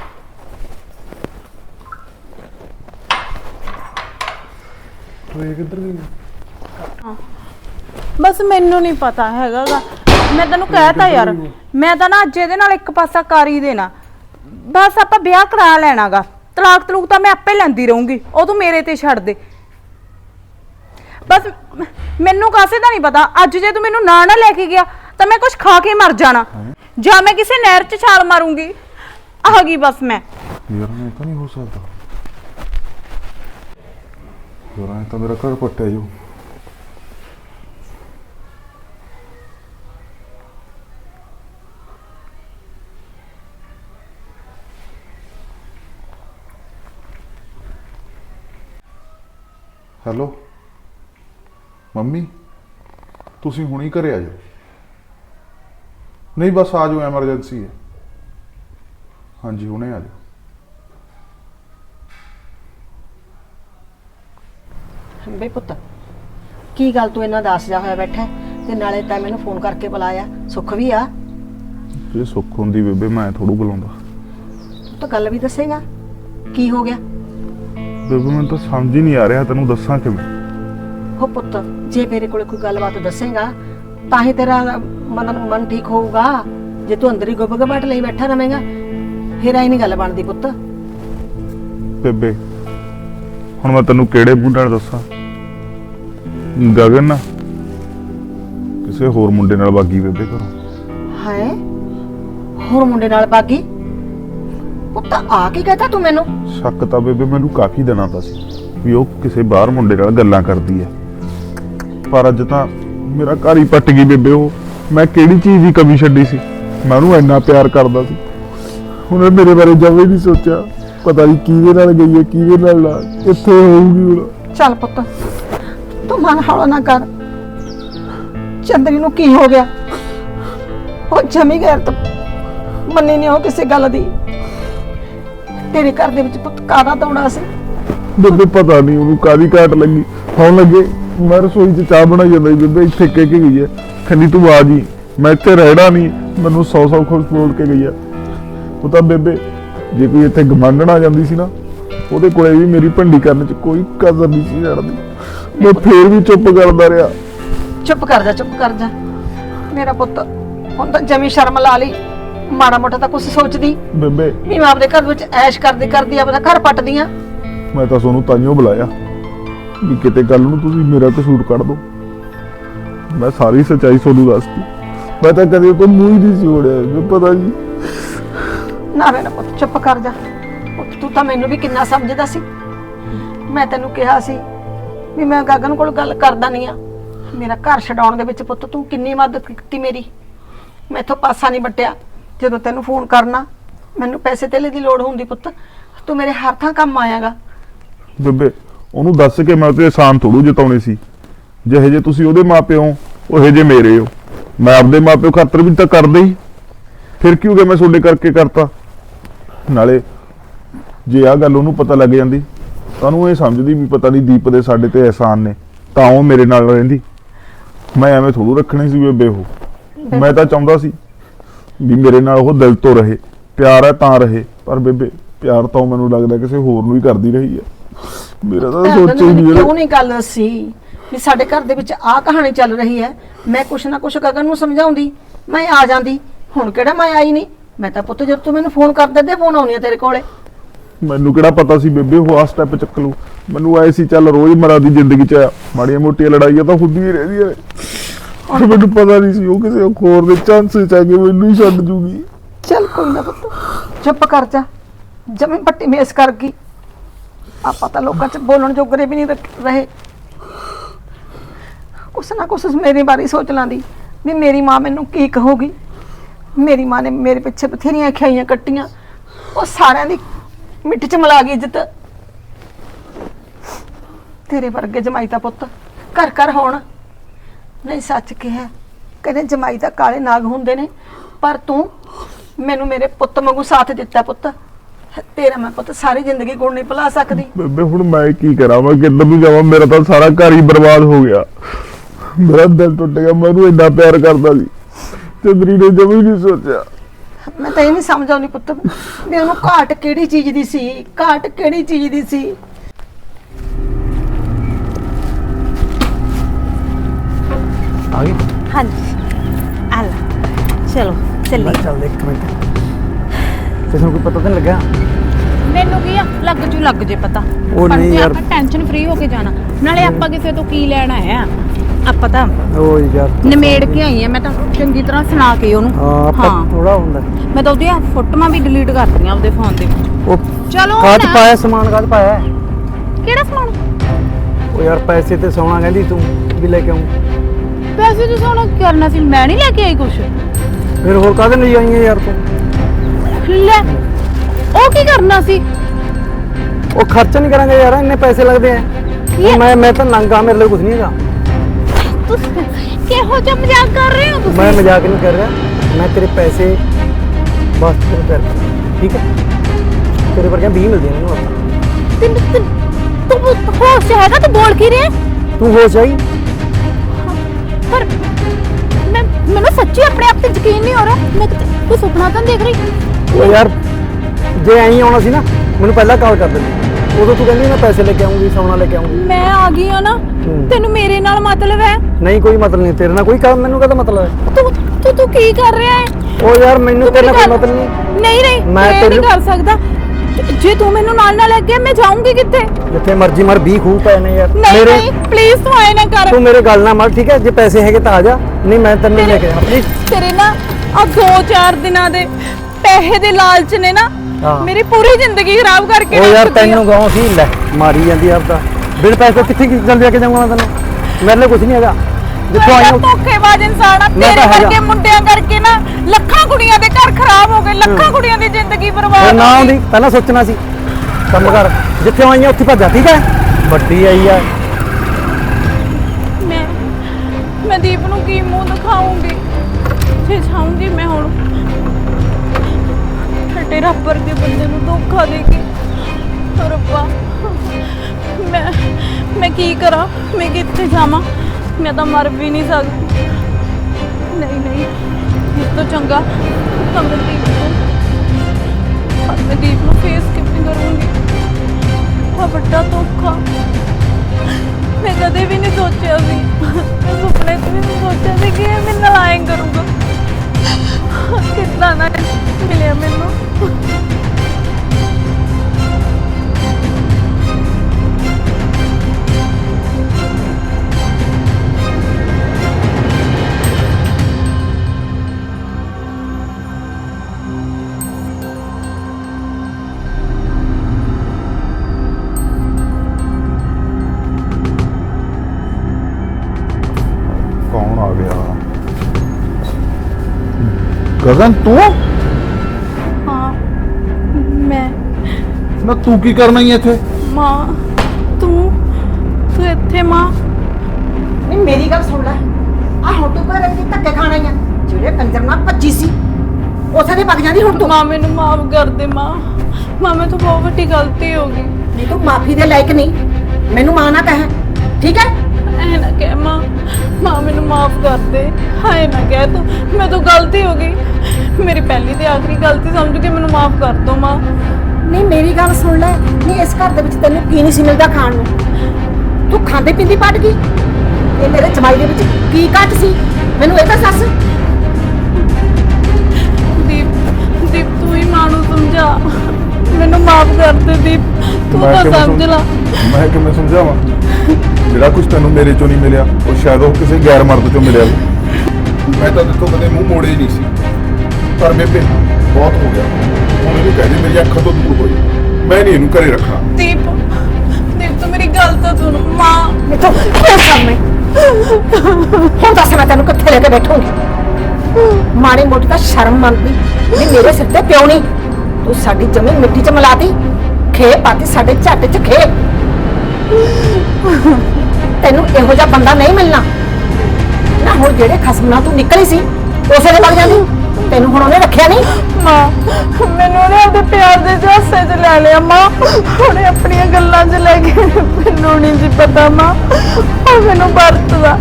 B: ਤੂੰ ਇਹ ਕਿੱਧਰ ਗਈ?
A: ਬਸ ਮੈਨੂੰ ਨਹੀਂ ਪਤਾ ਹੈਗਾਗਾ। ਮੈਂ ਤੈਨੂੰ ਕਹਿਤਾ ਯਾਰ ਮੈਂ ਤਾਂ ਨਾ ਅੱਜ ਇਹਦੇ ਨਾਲ ਇੱਕ ਪਾਸਾ ਕਰ ਹੀ ਦੇਣਾ। ਬਸ ਆਪਾਂ ਵਿਆਹ ਕਰਾ ਲੈਣਾਗਾ। ਤਲਾਕ ਤਲੂਕ ਤਾਂ ਮੈਂ ਆਪੇ ਲੈਂਦੀ ਰਹੂੰਗੀ ਉਹ ਤੂੰ ਮੇਰੇ ਤੇ ਛੱਡ ਦੇ। ਬਸ ਮ- ਮੈਨੂੰ ਕਾਸੇ ਦਾ ਨਹੀਂ ਪਤਾ ਅੱਜ ਜੇ ਤੂੰ ਮੈਨੂੰ ਨਾ ਨਾ ਲੈ ਕੇ ਗਿਆ ਤਾਂ ਮੈਂ ਕੁਝ ਖਾ ਕੇ ਮਰ ਜਾਣਾ। ਜਾਂ ਮੈਂ ਕਿਸੇ ਨਹਿਰ 'ਚ ਛਾਲ ਮਾਰੂੰਗੀ। ਆ ਗਈ ਬਸ ਮੈਂ।
B: ਯਾਰ ਇਹ ਤਾਂ ਨਹੀਂ ਹੋ ਸਕਦਾ। ਯਾਰ ਇਹ ਤਾਂ ਮੇਰਾ ਘਰ ਪੱਟਿਆ ਜੋ ਹੈਲੋ? ਮੰਮੀ ਤੁਸੀਂ ਹੁਣੀ ਘਰੇ ਆ ਜਾਓ। ਨਹੀਂ ਬਸ ਆ ਜਾਓ ਐਮਰਜੈਂਸੀ ਹੈ। ਹਾਂਜੀ ਹੁਣੇ ਆ ਜਾਓ।
D: ਬੇ ਪੁੱਤ ਕੀ ਗੱਲ ਤੂੰ ਇੰਨਾ ਦੱਸ ਜਾ ਹੋਇਆ ਬੈਠਾ ਹੈ? ਤੇ ਨਾਲੇ ਤਾਂ ਮੈਨੂੰ ਫੋਨ ਕਰਕੇ ਬੁਲਾਇਆ। ਸੁੱਖ ਵੀ ਆ?
B: ਜੇ ਸੁੱਖ ਹੁੰਦੀ ਬੇਬੇ ਮੈਂ ਥੋੜੂ ਬੁਲਾਉਂਦਾ।
D: ਤੂੰ ਤਾਂ ਗੱਲ ਵੀ ਦੱਸੇਗਾ। ਕੀ ਹੋ ਗਿਆ?
B: ਬੇਬੇ ਮੈਨੂੰ ਤਾਂ ਸਮਝ ਹੀ ਨਹੀਂ ਆ ਰਿਹਾ ਤੈਨੂੰ ਦੱਸਾਂ ਕਿਵੇਂ?
D: ਹੋ ਪੁੱਤ ਜੇ ਮੇਰੇ ਕੋਲੇ ਕੋਈ ਗੱਲਬਾਤ ਦੱਸੇਗਾ ਤਾਂ ਹੀ ਤੇਰਾ ਮਨ ਮਨ ਠੀਕ ਹੋਊਗਾ। ਜੇ ਤੂੰ ਅੰਦਰ ਹੀ ਗੁੱਬ ਗਬਾਟ ਲਈ ਬੈਠਾ ਰਵੇਂਗਾ ਫਿਰ ਆਈ ਨਹੀਂ ਗੱਲ ਬਣਦੀ ਪੁੱਤ।
B: ਬੇਬੇ ਹੁਣ ਮੈਂ ਤੈਨੂੰ ਕਿਹੜੇ ਮੂੰਹ ਨਾਲ ਦੱਸਾਂ? ਗਗਨ ਨਾ ਕਿਸੇ ਹੋਰ ਮੁੰਡੇ ਨਾਲ ਬਾਗੀ ਬੇਬੇ ਘਰੋਂ
D: ਹੈ? ਹੋਰ ਮੁੰਡੇ ਨਾਲ ਬਾਗੀ? ਪੁੱਤ ਆ ਕੀ ਕਹਤਾ ਤੂੰ ਮੈਨੂੰ।
B: ਸ਼ੱਕ ਤਾਂ ਬੇਬੇ ਮੈਨੂੰ ਕਾਫੀ ਦਿਨਾਂ ਦਾ ਸੀ ਵੀ ਉਹ ਕਿਸੇ ਬਾਹਰ ਮੁੰਡੇ ਨਾਲ ਗੱਲਾਂ ਕਰਦੀ ਹੈ। ਪਰ ਅੱਜ ਤਾਂ ਮੇਰਾ ਘਰ ਹੀ ਪੱਟ ਗਈ ਬੇਬੇ ਉਹ। ਮੈਂ ਕਿਹੜੀ ਚੀਜ਼ ਦੀ ਕਮੀ ਛੱਡੀ ਸੀ? ਮੈਂ ਉਹਨੂੰ ਇੰਨਾ ਪਿਆਰ ਕਰਦਾ ਸੀ। ਹੁਣ ਇਹ ਮੇਰੇ ਬਾਰੇ ਜਮੇ ਨਹੀਂ ਸੋਚਿਆ। ਪਤਾ ਨਹੀਂ ਕਿਹਦੇ ਨਾਲ ਗਈ ਹੈ ਕਿਹਦੇ ਨਾਲ ਨਾ। ਕਿੱਥੇ ਹੋਊਗੀ ਹੁਣ।
D: ਚੱਲ ਪੁੱਤ ਤੂੰ ਮਨ ਹੌਲਾ ਨਾ ਕਰ। ਚੰਦਰੀ ਨੂੰ ਕੀ ਹੋ ਗਿਆ? ਉਹ ਜਮੀ ਗੈਰ ਤਾਂ ਮੰਨੀ ਨਹੀਂ ਉਹ ਕਿਸੇ ਗੱਲ ਦੀ। ਤੇਰੇ ਘਰ ਦੇ ਵਿੱਚ ਪੁੱਤ ਕਾਦਾ ਦੌੜਾ ਸੀ?
B: ਬੇਬੇ ਪਤਾ ਨਹੀਂ ਉਹਨੂੰ ਕਾਦੀ ਕਾਟ ਲੱਗੀ। ਹੁਣ ਲੱਗੇ ਮੈਂ ਰਸੋਈ 'ਚ ਚਾਹ ਬਣਾਈ ਜਾਂਦਾ ਸੀ ਬੇਬੇ ਇੱਥੇ ਕਹਿ ਕੇ ਗਈ ਹੈ। ਕਹਿੰਦੀ ਤੂੰ ਆ ਜੀ ਮੈਂ ਇੱਥੇ ਰਹਿਣਾ ਨਹੀਂ ਮੈਨੂੰ ਸੌ ਸੌ ਖੁਸ਼ ਬੋਲ ਕੇ ਗਈ ਹੈ। ਉਹ ਤਾਂ ਬੇਬੇ ਜੇ ਕੋਈ ਇੱਥੇ ਗਮੰਡਣ ਆ ਜਾਂਦੀ ਸੀ ਨਾ ਉਹਦੇ ਕੋਲੇ ਵੀ ਮੇਰੀ ਭੰਡੀ ਕਰਨ 'ਚ ਕੋਈ ਕਦਰ ਨਹੀਂ ਸੀ ਛੱਡਦੀ ਮੈਂ ਫੇਰ ਵੀ ਚੁੱਪ ਕਰਦਾ ਰਿਹਾ।
D: ਚੁੱਪ ਕਰ ਜਾ ਚੁੱਪ ਕਰ ਜਾ। ਮੇਰਾ ਪੁੱਤ ਹੁਣ ਤਾਂ ਜਮੀ ਸ਼ਰਮ ਲਾ ਲਈ। ਮਾੜਾ ਮੋਟਾ ਤਾਂ ਕੁਝ ਸੋਚਦੀ।
B: ਬੇਬੇ।
D: ਵੀ ਮੈਂ ਆਪਦੇ ਘਰ ਵਿੱਚ ਐਸ਼ ਕਰਦੀ ਕਰਦੀ ਆਪਦਾ ਘਰ ਪੱਟਦੀ ਆ
B: ਮੈਂ ਤਾਂ ਤੁਹਾਨੂੰ ਤਾਈਓ ਬੁਲਾਇਆ। ਵੀ ਕਿਤੇ ਕੱਲ ਨੂੰ ਤੁਸੀਂ ਮੇਰਾ ਕਸੂਰ ਕੱਢ ਦੋ। ਮੈਂ ਸਾਰੀ ਸੱਚਾਈ ਤੁਹਾਨੂੰ ਦੱਸਦੀ ਮੈਂ ਤਾਂ ਕਦੇ ਕੋਈ ਮੂੰਹ ਹੀ ਨਹੀਂ ਸੀ ਹੋੜਿਆ ਮੈਨੂੰ ਪਤਾ ਨਹੀਂ।
D: ਨਾ ਮੇਰਾ ਪੁੱਤ ਚੁੱਪ ਕਰ ਜਾ। ਪੁੱਤ ਤੂੰ ਤਾਂ ਮੈਨੂੰ ਵੀ ਕਿੰਨਾ ਸਮਝਦਾ ਸੀ। ਮੈਂ ਤੈਨੂੰ ਕਿਹਾ ਸੀ ਵੀ ਮੈਂ ਗਗਨ ਕੋਲ ਗੱਲ ਕਰਦਾ ਨਹੀਂ ਆ। ਮੇਰਾ ਘਰ ਛਡਾਉਣ ਦੇ ਵਿੱਚ ਪੁੱਤ ਤੂੰ ਕਿੰਨੀ ਮਦਦ ਕੀਤੀ ਮੇਰੀ। ਮੈਥੋਂ ਪਾਸਾ ਨਹੀਂ ਵੱਟਿਆ। ਜਦੋਂ ਤੈਨੂੰ ਫੋਨ ਕਰਨਾ ਮੈਨੂੰ ਪੈਸੇ ਤੇਲੇ ਦੀ ਲੋੜ ਹੁੰਦੀ ਪੁੱਤ। ਤੂੰ ਮੇਰੇ ਹਰ ਥਾਂ ਕੰਮ ਆਇਆਗਾ।
B: ਬੇਬੇ ਉਹਨੂੰ ਦੱਸ ਕੇ ਮੈਂ ਤੇ ਆਸਾਨ ਥੋੜੂ ਜਿਤਾਉਣੇ ਸੀ। ਜਿਹੇ ਜੇ ਤੁਸੀਂ ਉਹਦੇ ਮਾਪਿਓ ਉਹੇ ਜੇ ਮੇਰੇ ਹੋ। ਮੈਂ ਆਪਦੇ ਮਾਪਿਓ ਖਾਤਰ ਵੀ ਤਾਂ ਕਰਦਾ ਹੀ। ਫਿਰ ਕਿਉਂ ਕਿ ਮੈਂ ਤੁਹਾਡੇ ਕਰਕੇ ਕਰਤਾ? ਨਾਲੇ ਜੇ ਆ ਗੱਲ ਉਹਨੂੰ ਪਤਾ ਲੱਗ ਜਾਂਦੀ ਤੁਹਾਨੂੰ ਇਹ ਸਮਝਦੀ ਵੀ ਪਤਾ ਨਹੀਂ ਦੀਪ ਦੇ ਸਾਡੇ ਤੇ ਅਹਿਸਾਨ ਨੇ। ਤਾਂ ਉਹ ਮੇਰੇ ਨਾਲ ਰਹਿੰਦੀ। ਮੈਂ ਐਵੇਂ ਥੋੜੂ ਰੱਖਣੀ ਸੀ ਬੇਬੇ ਉਹ। ਮੈਂ ਤਾਂ ਚਾਹੁੰਦਾ ਸੀ ਵੀ ਮੇਰੇ ਨਾਲ ਉਹ ਦਿਲ ਤੋਂ ਰਹੇ ਪਿਆਰ ਹੈ ਤਾਂ ਰਹੇ ਪਰ ਬੇਬੇ ਪਿਆਰ ਤਾਂ ਉਹ ਮੈਨੂੰ ਲੱਗਦਾ ਕਿਸੇ ਹੋਰ ਨੂੰ ਹੀ ਕਰਦੀ ਰਹੀ ਹੈ। ਮੇਰਾ ਤਾਂ
D: ਨੇ
B: ਨਹੀਂ
D: ਕਿਉਂ। ਨਹੀਂ ਗੱਲ ਦੱਸੀ? ਵੀ ਸਾਡੇ ਘਰ ਦੇ ਵਿੱਚ ਆਹ ਕਹਾਣੀ ਚੱਲ ਰਹੀ ਹੈ। ਮੈਂ ਕੁਛ ਨਾ ਕੁਛ ਗਗਨ ਨੂੰ ਸਮਝਾਉਂਦੀ ਮੈਂ ਆ ਜਾਂਦੀ। ਹੁਣ ਕਿਹੜਾ ਮੈਂ ਆਈ ਨਹੀਂ? ਮੈਂ ਤਾਂ ਪੁੱਤ ਜਦ ਤੂੰ ਮੈਨੂੰ ਫੋਨ ਕਰ ਦਿੰਦੇ ਫੋਨ ਆਉਣੀ ਆ ਤੇਰੇ ਕੋਲੇ।
B: ਮੈਨੂੰ ਕਿਹੜਾ ਪਤਾ ਸੀ ਬੇਬੇ ਉਹ ਆ ਸਟੈਪ ਚੱਕ ਲੂ ਮੈਨੂੰ ਆਏ ਸੀ ਚੱਲ ਰੋਜ਼ ਮਰਾ ਦੀ ਜ਼ਿੰਦਗੀ ਚ ਮਾੜੀਆਂ ਮੋਟੀਆਂ ਲੜਾਈਆਂ ਤਾਂ ਹੁੰਦੀਆਂ ਹੀ ਰਹਿੰਦੀਆਂ ਨੇ। ਹੁਣ ਮੈਨੂੰ ਪਤਾ ਨਹੀਂ ਸੀ ਉਹ ਕਿਸੇ ਹੋਰ ਦੇ ਚਾਂਸੇ ਚ ਆ ਕੇ ਮੈਨੂੰ ਹੀ ਛੱਡ ਜੂਗੀ।
D: ਚੱਲ ਕੋਈ ਨਾ ਪੁੱਤ, ਚੁੱਪ ਕਰ ਜਾ। ਜਮੀ ਪੱਟੀ ਮੇਸ ਕਰ ਗਈ। ਆਪਾਂ ਤਾਂ ਲੋਕਾਂ 'ਚ ਬੋਲਣ ਜੋਗਰੇ ਵੀ ਨਹੀਂ ਰੱਖ- ਰਹੇ। ਕੁਛ ਨਾ ਕੁਛ ਮੇਰੀ ਬਾਰੇ ਸੋਚ ਲਾਂਦੀ ਵੀ ਮੇਰੀ ਮਾਂ ਮੈਨੂੰ ਕੀ ਕਹੂਗੀ? ਮੇਰੀ ਮਾਂ ਨੇ ਮੇਰੇ ਪਿੱਛੇ ਬਥੇਰੀਆਂ ਖਾਈਆਂ ਕੱਟੀਆਂ। ਉਹ ਸਾਰਿਆਂ ਦੀ ਮਿੱਟ 'ਚ ਮਿਲਾ ਗਈ ਇੱਜ਼ਤ ਤੇਰੇ ਵਰਗੇ ਜਮਾਈ ਦਾ ਪੁੱਤ ਘਰ ਘਰ ਹੋਣ। ਨਹੀਂ ਸੱਚ ਕਿਹਾ। ਕਹਿੰਦੇ ਜਮਾਈ ਦਾ ਕਾਲੇ ਨਾਗ ਹੁੰਦੇ ਨੇ ਪਰ ਤੂੰ ਮੈਨੂੰ ਮੇਰੇ ਪੁੱਤ ਵਾਂਗੂ ਸਾਥ ਦਿੱਤਾ ਪੁੱਤ। ਤੇਰਾ ਮੈਂ ਪੁੱਤ ਸਾਰੀ ਜ਼ਿੰਦਗੀ ਗੁਣ ਨਹੀਂ ਭੁਲਾ ਸਕਦੀ।
B: ਬੇਬੇ ਹੁਣ ਮੈਂ ਕੀ ਕਰਾਂ? ਮੈਂ ਕਿੱਧਰ ਨੂੰ ਜਾਵਾਂ? ਮੇਰਾ ਤਾਂ ਸਾਰਾ ਘਰ ਹੀ ਬਰਬਾਦ ਹੋ ਗਿਆ। ਮੇਰਾ ਦਿਲ ਟੁੱਟ ਗਿਆ ਮੈਂ ਉਹਨੂੰ ਇੰਨਾ ਪਿਆਰ ਕਰਦਾ ਸੀ। ਚੰਦਰੀ ਨੇ ਜਮੀ ਨਹੀਂ ਸੋਚਿਆ।
D: ਮੈਂ ਤਾਂ ਇਹ ਨਹੀਂ ਸਮਝ ਆਉਂਦੀ ਪੁੱਤ ਵੀ ਉਹਨੂੰ ਘਾਟ ਕਿਹੜੀ ਚੀਜ਼ ਦੀ ਸੀ? ਘਾਟ ਕਿਹੜੀ ਚੀਜ਼ ਦੀ ਸੀ?
E: ਆ
A: ਹਾਂਜੀ। ਆ ਲੈ। ਚਲੋ ਚੱਲੀ
E: ਚੱਲ ਇੱਕ ਮਿੰਟ। ਕਿਸੇ ਨੂੰ ਕੋਈ ਪਤਾ ਤਾਂ ਨਹੀਂ ਲੱਗਿਆ?
A: ਮੈਨੂੰ ਕੀ ਆ? ਲੱਗ ਜੂ ਲੱਗ ਜੇ ਪਤਾ।
E: ਉਹ
A: ਪਰ
E: ਨਹੀਂ
A: ਜੇ
E: ਯਾਰ।
A: ਆਪਾਂ ਟੈਨਸ਼ਨ ਫ੍ਰੀ ਹੋ ਕੇ ਜਾਣਾ ਨਾਲੇ ਆਪਾਂ ਕਿਸੇ ਤੋਂ ਕੀ ਲੈਣਾ ਹੈ ਆਪਾਂ ਤਾਂ
E: ਓ ਯਾਰ।
A: ਨਿਮੇੜ ਕੇ ਆਈ ਆ। ਮੈਂ ਤਾਂ ਚੰਗੀ ਤਰ੍ਹਾਂ ਸੁਣਾ ਕੇ ਉਹਨੂੰ।
E: ਹਾਂ ਆਪਾਂ ਥੋੜਾ ਹੁੰਦਾ।
A: ਮੈਂ ਤਾਂ ਉਹਦੀਆਂ ਫੋਟੋਆਂ ਵੀ ਡਿਲੀਟ ਕਰਤੀਆਂ ਆਪਦੇ ਫੋਨ ਦੇ ਵਿੱਚ।
E: ਉਹ
A: ਚਲੋ ਹੁਣ।
E: ਪਾਇਆ ਸਮਾਨ ਕਾਹਚ ਪਾਇਆ?
A: ਕਿਹੜਾ ਸਮਾਨ?
E: ਉਹ ਯਾਰ ਪੈਸੇ ਤੇ ਸੋਨਾ ਕਹਿੰਦੀ ਤੂੰ ਵੀ ਲੈ ਕੇ ਆਉਂ
A: ਪੈਸੇ ਤੁਸੀਂ ਹੁਣ ਕਰਨਾ ਸੀ ਮੈਂ ਨਹੀਂ ਲੈ ਕੇ ਆਈ ਕੁਛ।
E: ਫਿਰ ਹੋਰ ਕਾਹਦੇ ਲਈ ਆਈਆਂ ਯਾਰ ਤੂੰ?
A: ਲੈ ਉਹ ਕੀ ਕਰਨਾ ਸੀ?
E: ਉਹ ਖਰਚਾ ਨਹੀਂ ਕਰਾਂਗੇ ਯਾਰ ਇੰਨੇ ਪੈਸੇ ਲੱਗਦੇ ਆ। ਮੈਂ ਮੈਂ ਤਾਂ ਨੰਗਾ ਮੇਰੇ ਲਈ ਕੁਝ ਨਹੀਂ ਹੈਗਾ।
A: ਕਿਹੋ ਜਿਹਾ ਮਜ਼ਾਕ ਕਰ ਰਹੇ ਹੋ ਤੁਸੀਂ?
E: ਮੈਂ ਮਜ਼ਾਕ ਨਹੀਂ ਕਰ ਰਿਹਾ ਮੈਂ ਤੇਰੇ ਪੈਸੇ ਬਸ ਤੇਰੇ ਪੈਰ ਠੀਕ ਹੈ? ਤੇਰੇ ਵਰਗੀਆਂ 20 ਮਿਲਦੀਆਂ ਮੈਨੂੰ ਆਪਾਂ।
A: ਤੈਨੂੰ ਤੈਨੂੰ- ਤੂੰ ਹੋਸ਼ ਹੈਗਾ ਤੂੰ ਬੋਲ ਕੀ ਰਿਹਾ?
E: ਤੂੰ ਹੋਸ਼ ਆਈ?
A: ਪਰ ਮੈਂ ਮੈਨੂੰ ਸੱਚੀ ਆਪਣੇ ਆਪ ਤੇ ਯਕੀਨ ਨਹੀਂ ਹੋ ਰਿਹਾ। ਮੈਂ ਕਿਤੇ ਕੋਈ ਸੁਪਨਾ ਤਾਂ ਨਹੀਂ ਦੇਖ ਰਹੀ।
E: ਉਹ ਯਾਰ ਜੇ ਐਂ ਆਉਣਾ ਸੀ ਨਾ ਮੈਨੂੰ ਪਹਿਲਾਂ ਕਾਲ ਕਰ ਦਿੰਦੀ। ਉਦੋਂ ਤੂੰ ਕਹਿੰਦੀ ਮੈਂ ਪੈਸੇ ਲੈ ਕੇ ਆਉਂਗੀ ਸੋਨਾ ਲੈ ਕੇ ਆਉਂਗੀ
A: ਮੈਂ ਆ ਗਈ ਹਾਂ ਨਾ। ਤੈਨੂੰ ਮੇਰੇ ਨਾਲ ਮਤਲਬ ਹੈ?
E: ਨਹੀਂ ਕੋਈ ਮਤਲਬ ਨਹੀਂ ਤੇਰੇ ਨਾਲ ਕੋਈ ਕੰਮ ਮੈਨੂੰ ਕਹਦਾ ਮਤਲਬ ਹੈ?
A: ਤੂੰ ਤੂੰ ਤੂੰ ਕੀ ਕਰ ਰਿਹਾ ਹੈ?
E: ਉਹ ਯਾਰ ਮੈਨੂੰ ਤੇਰੇ ਨਾਲ ਕੋਈ ਮਤਲਬ ਨਹੀਂ।
A: ਨਹੀਂ ਨਹੀਂ
E: ਮੈਂ
A: ਮੈਂ ਨਹੀਂ ਕਰ ਸਕਦਾ। ਜੇ ਤੂੰ ਮੈਨੂੰ ਨਾਲ ਨਾ ਲੈ ਗਿਆ ਮੈਂ ਜਾਊਂਗੀ ਕਿੱਥੇ?
E: ਜਿੱਥੇ ਮਰਜ਼ੀ ਮਰ 20 ਖੂਹ ਪਏ ਨੇ ਯਾਰ।
A: ਨਹੀਂ ਨਹੀਂ ਪਲੀਜ਼ ਤੂੰ ਆਏ ਨਾ ਕਰ।
E: ਤੂੰ ਮੇਰੇ ਗੱਲ ਨਾ ਮਰ ਠੀਕ ਹੈ? ਜੇ ਪੈਸੇ ਹੈਗੇ ਤਾਂ ਆ ਜਾ। ਨਹੀਂ ਮੈਂ ਤੈਨੂੰ ਲੈ ਕੇ ਜਾਣਾ ਪਲੀਜ਼
A: ਤੇਰੇ ਨਾ ਆ ਦੋ ਚਾਰ ਦਿਨਾਂ ਦੇ ਪੈਸੇ ਦੇ ਲਾਲਚ ਨੇ ਨਾ
E: ਹਾਂ।
A: ਮੇਰੀ ਪੂਰੀ ਜ਼ਿੰਦਗੀ ਖਰਾਬ ਕਰਕੇ
E: ਉਹ ਯਾਰ
A: ਦਿੱਤੀ ਆ।
E: ਤੈਨੂੰ ਗਾਉਂ ਸੀ। ਲੈ ਮਾਰੀ ਜਾਂਦੀ ਆ ਆਪਦਾ। ਬਿਨ ਪੈਸੇ ਤੋਂ ਕਿੱਥੇ ਗੱਲ ਲੈ ਕੇ ਜਾਊਂਗਾ ਮੈਂ ਤੈਨੂੰ? ਮੇਰੇ ਲਈ ਕੁਝ ਨਹੀਂ ਹੈਗਾ। ਜਿੱਥੋਂ ਆਈ ਹਾਂ
A: ਧੋਖੇਬਾਜ਼ ਇਨਸਾਨ ਆ
E: ਮੈਂ
A: ਤੇਰੇ
E: ਤਾਂ ਹੈਗਾ।
A: ਵਰਗੇ ਮੁੰਡਿਆਂ ਕਰਕੇ ਨਾ ਲੱਖਾਂ ਕੁੜੀਆਂ ਦੇ ਘਰ ਖਰਾਬ ਹੋ ਗਏ ਲੱਖਾਂ ਕੁੜੀਆਂ ਦੀ ਜ਼ਿੰਦਗੀ ਬਰਬਾਦ
E: ਫਿਰ ਨਾ
A: ਹੋ ਗਈ।
E: ਆਉਂਦੀ ਪਹਿਲਾਂ ਸੋਚਣਾ ਸੀ ਕੰਮ ਕਰ ਜਿੱਥੇ ਆਈ ਆ ਉੱਥੇ ਭੱਜਾ ਠੀਕ ਹੈ? ਵੱਡੀ ਆਈ ਆ।
A: ਮੈਂ ਮੈਂ ਦੀਪ ਨੂੰ ਕੀ ਮੂੰਹ ਦਿਖਾਉਂਗੀ? ਜੇ ਚਾਹੂੰਗੀ ਮੈਂ ਹੁਣ ਸਾਡੇ ਰੱਬ ਵਰਗੇ ਬੰਦੇ ਨੂੰ ਧੋਖਾ ਦੇ ਕੇ ਰੱਬਾ ਮੈਂ ਮੈਂ ਕੀ ਕਰਾਂ? ਮੈਂ ਕਿੱਥੇ ਜਾਵਾਂ? ਮੈਂ ਤਾਂ ਮਰ ਵੀ ਨਹੀਂ ਸਕਦੀ। ਨਹੀਂ ਨਹੀਂ, ਇਸ ਤੋਂ ਚੰਗਾ ਤਾਂ ਮੈਂ ਦੀਪ ਨੂੰ ਪਰ ਨੂੰ ਫੇਸ ਕਿਵੇਂ ਕਰੂੰਗੀ? ਆ ਵੱਡਾ ਧੋਖਾ। ਮੈਂ ਕਦੇ ਵੀ ਨਹੀਂ ਸੋਚਿਆ ਸੀ। ਮੈਂ ਸੁਪਨੇ 'ਚ ਵੀ ਨਹੀਂ ਸੋਚਿਆ ਸੀ ਕਿ ਇਹ ਮੇਰੇ ਨਾਲ ਆਏ ਕਰੂਗਾ। ਕਿੰਨਾ ਨਾ ਮਿਲਿਆ ਮੈਨੂੰ।
B: ਗਗਨ ਤੂੰ?
A: ਹਾਂ ਮੈਂ।
B: ਨਾ ਤੂੰ ਕੀ ਕਰਨਾ ਹੀ ਇੱਥੇ?
A: ਮਾਂ ਤੂੰ ਤੂੰ ਇੱਥੇ ਮਾਂ।
D: ਨਹੀਂ ਮੇਰੀ ਗੱਲ ਸੁਣ ਲੈ। ਆ ਹੁਣ ਤੂੰ ਘਰੇ ਦੀ ਧੱਕੇ ਖਾਣਾ ਹੀ ਆ? ਜਿਹੜੇ ਕੰਜਰ ਨਾਲ ਭੱਜੀ ਸੀ ਉਥੇ ਦੇ ਵਗ ਜਾਂਦੀ ਹੁਣ ਤੂੰ?
A: ਮਾਂ ਮੈਨੂੰ ਮਾਫ ਕਰ ਦੇ ਮਾਂ। ਮਾਂ ਮੈਂ ਤੋਂ ਬਹੁਤ ਵੱਡੀ ਗਲਤੀ ਹੋ ਗਈ।
D: ਨਹੀਂ ਤੂੰ ਮਾਫੀ ਦੇ ਲਾਇਕ ਨਹੀਂ। ਮੈਨੂੰ ਮਾਂ ਨਾ ਕਹਿ। ਠੀਕ ਹੈ?
A: ਐ ਨਾ ਕਹਿ ਮਾਂ। ਮਾਂ ਮੈਨੂੰ ਮਾਫ ਕਰ ਦੇ। ਹਾਏ ਨਾ ਕਹਿ ਤੂੰ। ਮੈਂ ਤੋਂ ਗਲਤੀ ਹੋ ਗਈ। ਮੇਰੀ ਪਹਿਲੀ ਤੇ ਆਖਰੀ ਗਲਤੀ ਸਮਝ ਕੇ ਮੈਨੂੰ ਮਾਫ ਕਰ ਦੋ ਮਾਂ।
D: ਨਹੀਂ ਮੇਰੀ ਗੱਲ ਸੁਣ ਲੈ। ਨਹੀਂ ਇਸ ਘਰ ਦੇ ਵਿੱਚ ਤੈਨੂੰ ਕੀ ਨਹੀਂ ਸੀ ਮਿਲਦਾ ਖਾਣ ਨੂੰ? ਤੂੰ ਖਾਂਦੇ ਪੀਂਦੀ ਪੜ ਗਈ? ਇਹ ਮੇਰੇ ਜਮਾਈ ਦੇ ਵਿੱਚ ਕੀ ਘੱਟ ਸੀ? ਮੈਨੂੰ ਇਹ ਤਾਂ ਸੱਸ
A: ਦੀਪ ਦੀਪ ਤੂੰ ਹੀ ਮਾਂ ਨੂੰ ਸਮਝਾ। ਮੈਨੂੰ ਮਾਫ ਕਰ ਦੇ ਦੀਪ। ਤੂੰ
B: ਮੈਂ
A: ਤਾਂ
B: ਕਿਵੇਂ
A: ਸਮਝ ਲਾ।
B: ਮੈਂ ਕਿਵੇਂ ਸਮਝਾਵਾਂ? ਜਿਹੜਾ ਕੁਝ ਤੈਨੂੰ ਮੇਰੇ ਚੋਂ ਨਹੀਂ ਮਿਲਿਆ ਉਹ ਸ਼ਾਇਦ ਉਹ ਕਿਸੇ ਗੈਰ ਮਰਦ ਚੋਂ ਮਿਲਿਆ। ਹੋਵੇ। ਮੈਂ ਤਾਂ ਦੇਖੋ ਕਦੇ ਮੂੰਹ ਮੋੜੇ ਹੀ ਨਹੀਂ ਸੀ। ਪਰ ਬੇਬੇ ਬਹੁਤ ਹੋ ਗਿਆ। ਹੁਣ ਇਹਨੂੰ ਕਹਿੰਦੇ ਮੇਰੀ ਅੱਖਾਂ ਤੋਂ ਦੂਰ ਹੋਈ। ਮੈਂ ਨਹੀਂ ਇਹਨੂੰ ਘਰੇ ਰੱਖਣਾ।
A: ਦੀਪ ਦੀਪ ਤੂੰ ਮੇਰੀ ਗੱਲ ਤਾਂ ਸੁਣ। ਮਾਂ
D: ਮਿੱਠੂ ਕੋਈ ਸਾਹਮਣੇ। ਹੁਣ ਦੱਸ ਮੈਂ ਤੈਨੂੰ ਕਿੱਥੇ ਲੈ ਕੇ ਬੈਠੂੰਗੀ? ਮਾੜੀ ਮੋਟੀ ਤਾਂ ਸ਼ਰਮ ਮੰਨਦੀ ਵੀ ਮੇਰੇ ਸਿਰ ਤੇ ਪਿਓ ਨਹੀਂ? ਤੂੰ ਸਾਡੀ ਜ਼ਮੀਨ ਮਿੱਟੀ 'ਚ ਮਿਲਾਤੀ। ਖੇ ਪਾਤੀ ਸਾਡੇ ਝੱਟ 'ਚ ਖੇ ਤੈਨੂੰ ਇਹੋ ਜਿਹਾ ਬੰਦਾ ਨਹੀਂ ਮਿਲਣਾ। ਨਾ ਹੁਣ ਜਿਹੜੇ ਖਸਮ ਨਾਲ ਤੂੰ ਨਿਕਲੀ ਸੀ ਉਸੇ ਦੇ ਲੱਗ ਜਾਂਦੀ। ਤੈਨੂੰ ਹੁਣ ਉਹਨੇ ਰੱਖਿਆ ਨਹੀਂ?
A: ਮਾਂ ਮੈਨੂੰ ਉਹਨੇ ਆਪਣੇ ਪਿਆਰ ਦੇ ਝਾਸੇ 'ਚ ਲੈ ਲਿਆ ਮਾਂ। ਉਹਨੇ ਆਪਣੀਆਂ ਗੱਲਾਂ 'ਚ ਲੈ ਕੇ ਮੈਨੂੰ ਨਹੀਂ ਸੀ ਪਤਾ ਮਾਂ। ਉਹ ਮੈਨੂੰ ਵਰਤਦਾ।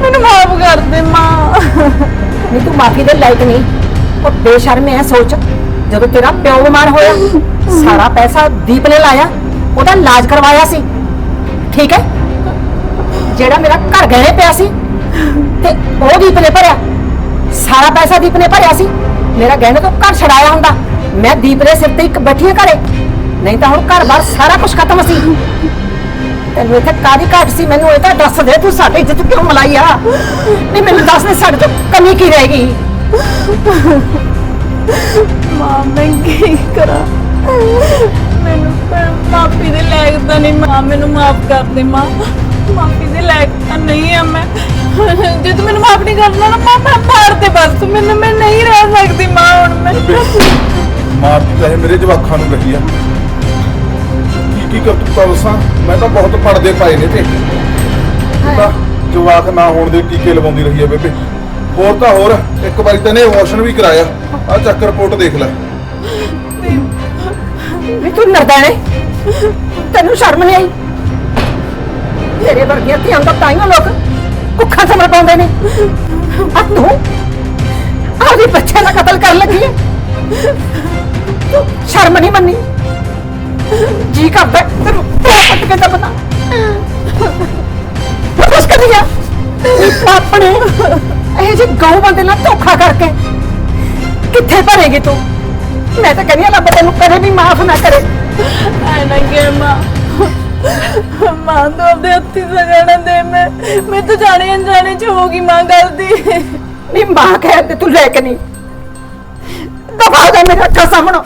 A: ਮੈਨੂੰ ਮਾਫ ਕਰ ਦੇ ਮਾਂ।
D: ਨਹੀਂ ਤੂੰ ਮਾਫੀ ਦੇ ਲਾਇਕ ਨਹੀਂ। ਉਹ ਬੇਸ਼ਰਮ ਹੈ ਸੋਚ। ਜਦੋਂ ਤੇਰਾ ਪਿਓ ਬਿਮਾਰ ਹੋਇਆ ਸਾਰਾ ਪੈਸਾ ਦੀਪ ਨੇ ਲਾਇਆ ਉਹਦਾ ਇਲਾਜ ਕਰਵਾਇਆ ਸੀ। ਠੀਕ ਹੈ ਜਿਹੜਾ ਮੇਰਾ ਘਰ ਗਹਿਣੇ ਪਿਆ ਸੀ ਤੇ ਉਹ ਦੀਪ ਨੇ ਭਰਿਆ। ਸਾਰਾ ਪੈਸਾ ਦੀਪ ਨੇ ਭਰਿਆ ਸੀ। ਮੇਰਾ ਗਹਿਣੇ ਤੋਂ ਘਰ ਛਡਾਇਆ ਹੁੰਦਾ। ਮੈਂ ਦੀਪ ਦੇ ਸਿਰ ਤੇ ਇੱਕ ਬੈਠੀ ਘਰੇ। ਨਹੀਂ ਤਾਂ ਹੁਣ ਘਰ-ਬਾਰ ਸਾਰਾ ਕੁਝ ਖਤਮ ਸੀ। ਤੈਨੂੰ ਇੱਥੇ ਕਾਦੀ ਘਾਟ ਸੀ? ਮੈਨੂੰ ਇਹ ਤਾਂ ਦੱਸ ਦੇ, ਤੂੰ ਸਾਡੇ ਇੱਜ਼ਤ ਕਿਉਂ ਮਲਾਈ ਆ? ਨਹੀਂ, ਮੈਨੂੰ ਦੱਸ ਦੇ, ਸਾਡੇ ਤੋਂ ਕਮੀ ਕੀ ਰਹਿ ਗਈ?
A: ਮਾਂ, ਮੈਂ ਕੀ ਕਰਾਂ? ਮੈਨੂੰ ਪਰ ਮਾਫੀ ਦੇ ਲਾਇਕ ਤਾਂ ਨਹੀਂ ਮਾਂ, ਮੈਨੂੰ ਮਾਫ ਕਰ ਦੇ, ਮਾਂ। ਮਾਫੀ ਦੇ ਲਾਇਕ ਤਾਂ ਨਹੀਂ ਆ ਮੈਂ। ਜੇ ਤੂੰ ਮੈਨੂੰ ਮਾਫ ਨਹੀਂ ਕਰਨਾ ਨਾ ਮਾਂ ਮੈਂ ਮਾਰ ਦੇ ਬਸ ਮੈਨੂੰ ਮੈਂ ਨਹੀਂ ਰਹਿ ਸਕਦੀ ਮਾਂ ਹੁਣ ਮੈਂ।
B: ਮਾਰ ਚਾਹੇ ਮੇਰੇ ਜਵਾਖਾਂ ਨੂੰ ਰਹੀ ਆ। ਕੀ ਕੀ ਕਰ ਤੂੰ ਦੱਸਾਂ? ਮੈਂ ਤਾਂ ਬਹੁਤ ਪੜਦੇ ਪਾਏ ਨੇ ਤੇ ਤਾਂ ਜਵਾਕ ਨਾ ਹੋਣ ਦੇ ਟੀਕੇ ਲਵਾਉਂਦੀ ਰਹੀ ਹੈ ਬੇਬੇ। ਹੋਰ ਤਾਂ ਹੋਰ ਇੱਕ ਵਾਰੀ ਤਾਂ ਨੇ ਵਾਸ਼ਨ ਵੀ ਕਰਾਇਆ। ਆ ਚੱਕ ਰਿਪੋਰਟ ਦੇਖ ਲੈ।
D: ਵੀ ਤੂੰ ਨਰਦਾਣੇ ਤੈਨੂੰ ਸ਼ਰਮ ਨਹੀਂ ਆਈ? ਤੇਰੇ ਵਰਗੀਆਂ ਧੀਆਂ ਦਾ ਤਾਈਓ ਲੋਕ। ਕੁੱਖਾਂ ਸਮਰ ਪਾਉਂਦੇ ਨੇ। ਆ ਤੂੰ ਆਪਦੇ ਬੱਚਿਆਂ ਦਾ ਕਤਲ ਕਰਨ ਲੱਗੀ ਹੈ। ਸ਼ਰਮ ਨਹੀਂ ਮੰਨੀ। ਜੀ ਕਰਦਾ ਤੈਨੂੰ ਪੱਟ ਕੇ ਦਬਨਾ ਕੁਛ ਕਰ ਗਿਆ ਆਪਣੇ ਇਹ ਜੇ ਗਊ ਬੰਦੇ ਨਾਲ ਧੋਖਾ ਕਰਕੇ ਕਿੱਥੇ ਭਰੇਗੀ ਤੂੰ? ਮੈਂ ਤਾਂ ਕਹਿੰਦੀ ਆ ਰੱਬ ਤੈਨੂੰ ਕਦੇ ਵੀ ਮਾਫ ਨਾ ਕਰੇ।
A: ਐ ਨਾ ਕਿ ਮਾਂ ਮਾਂ ਤੋਂ ਆਪਦੇ ਹੱਥੀ ਸਗਣਾ ਦੇ ਮੈਂ। ਮੈਂ ਤਾਂ ਜਾਣੇ ਅਣਜਾਣੇ ਚ ਹੋ ਗਈ ਮਾਂ ਗਲਤੀ
D: ਨਹੀਂ ਮਾਂ ਕਹਿ ਤੇ ਤੂੰ ਲੈ ਕੇ ਨਹੀਂ ਦਫਾ ਹੋ ਜਾ ਮੇਰੇ ਅੱਖਾਂ ਸਾਹਮਣੋਂ।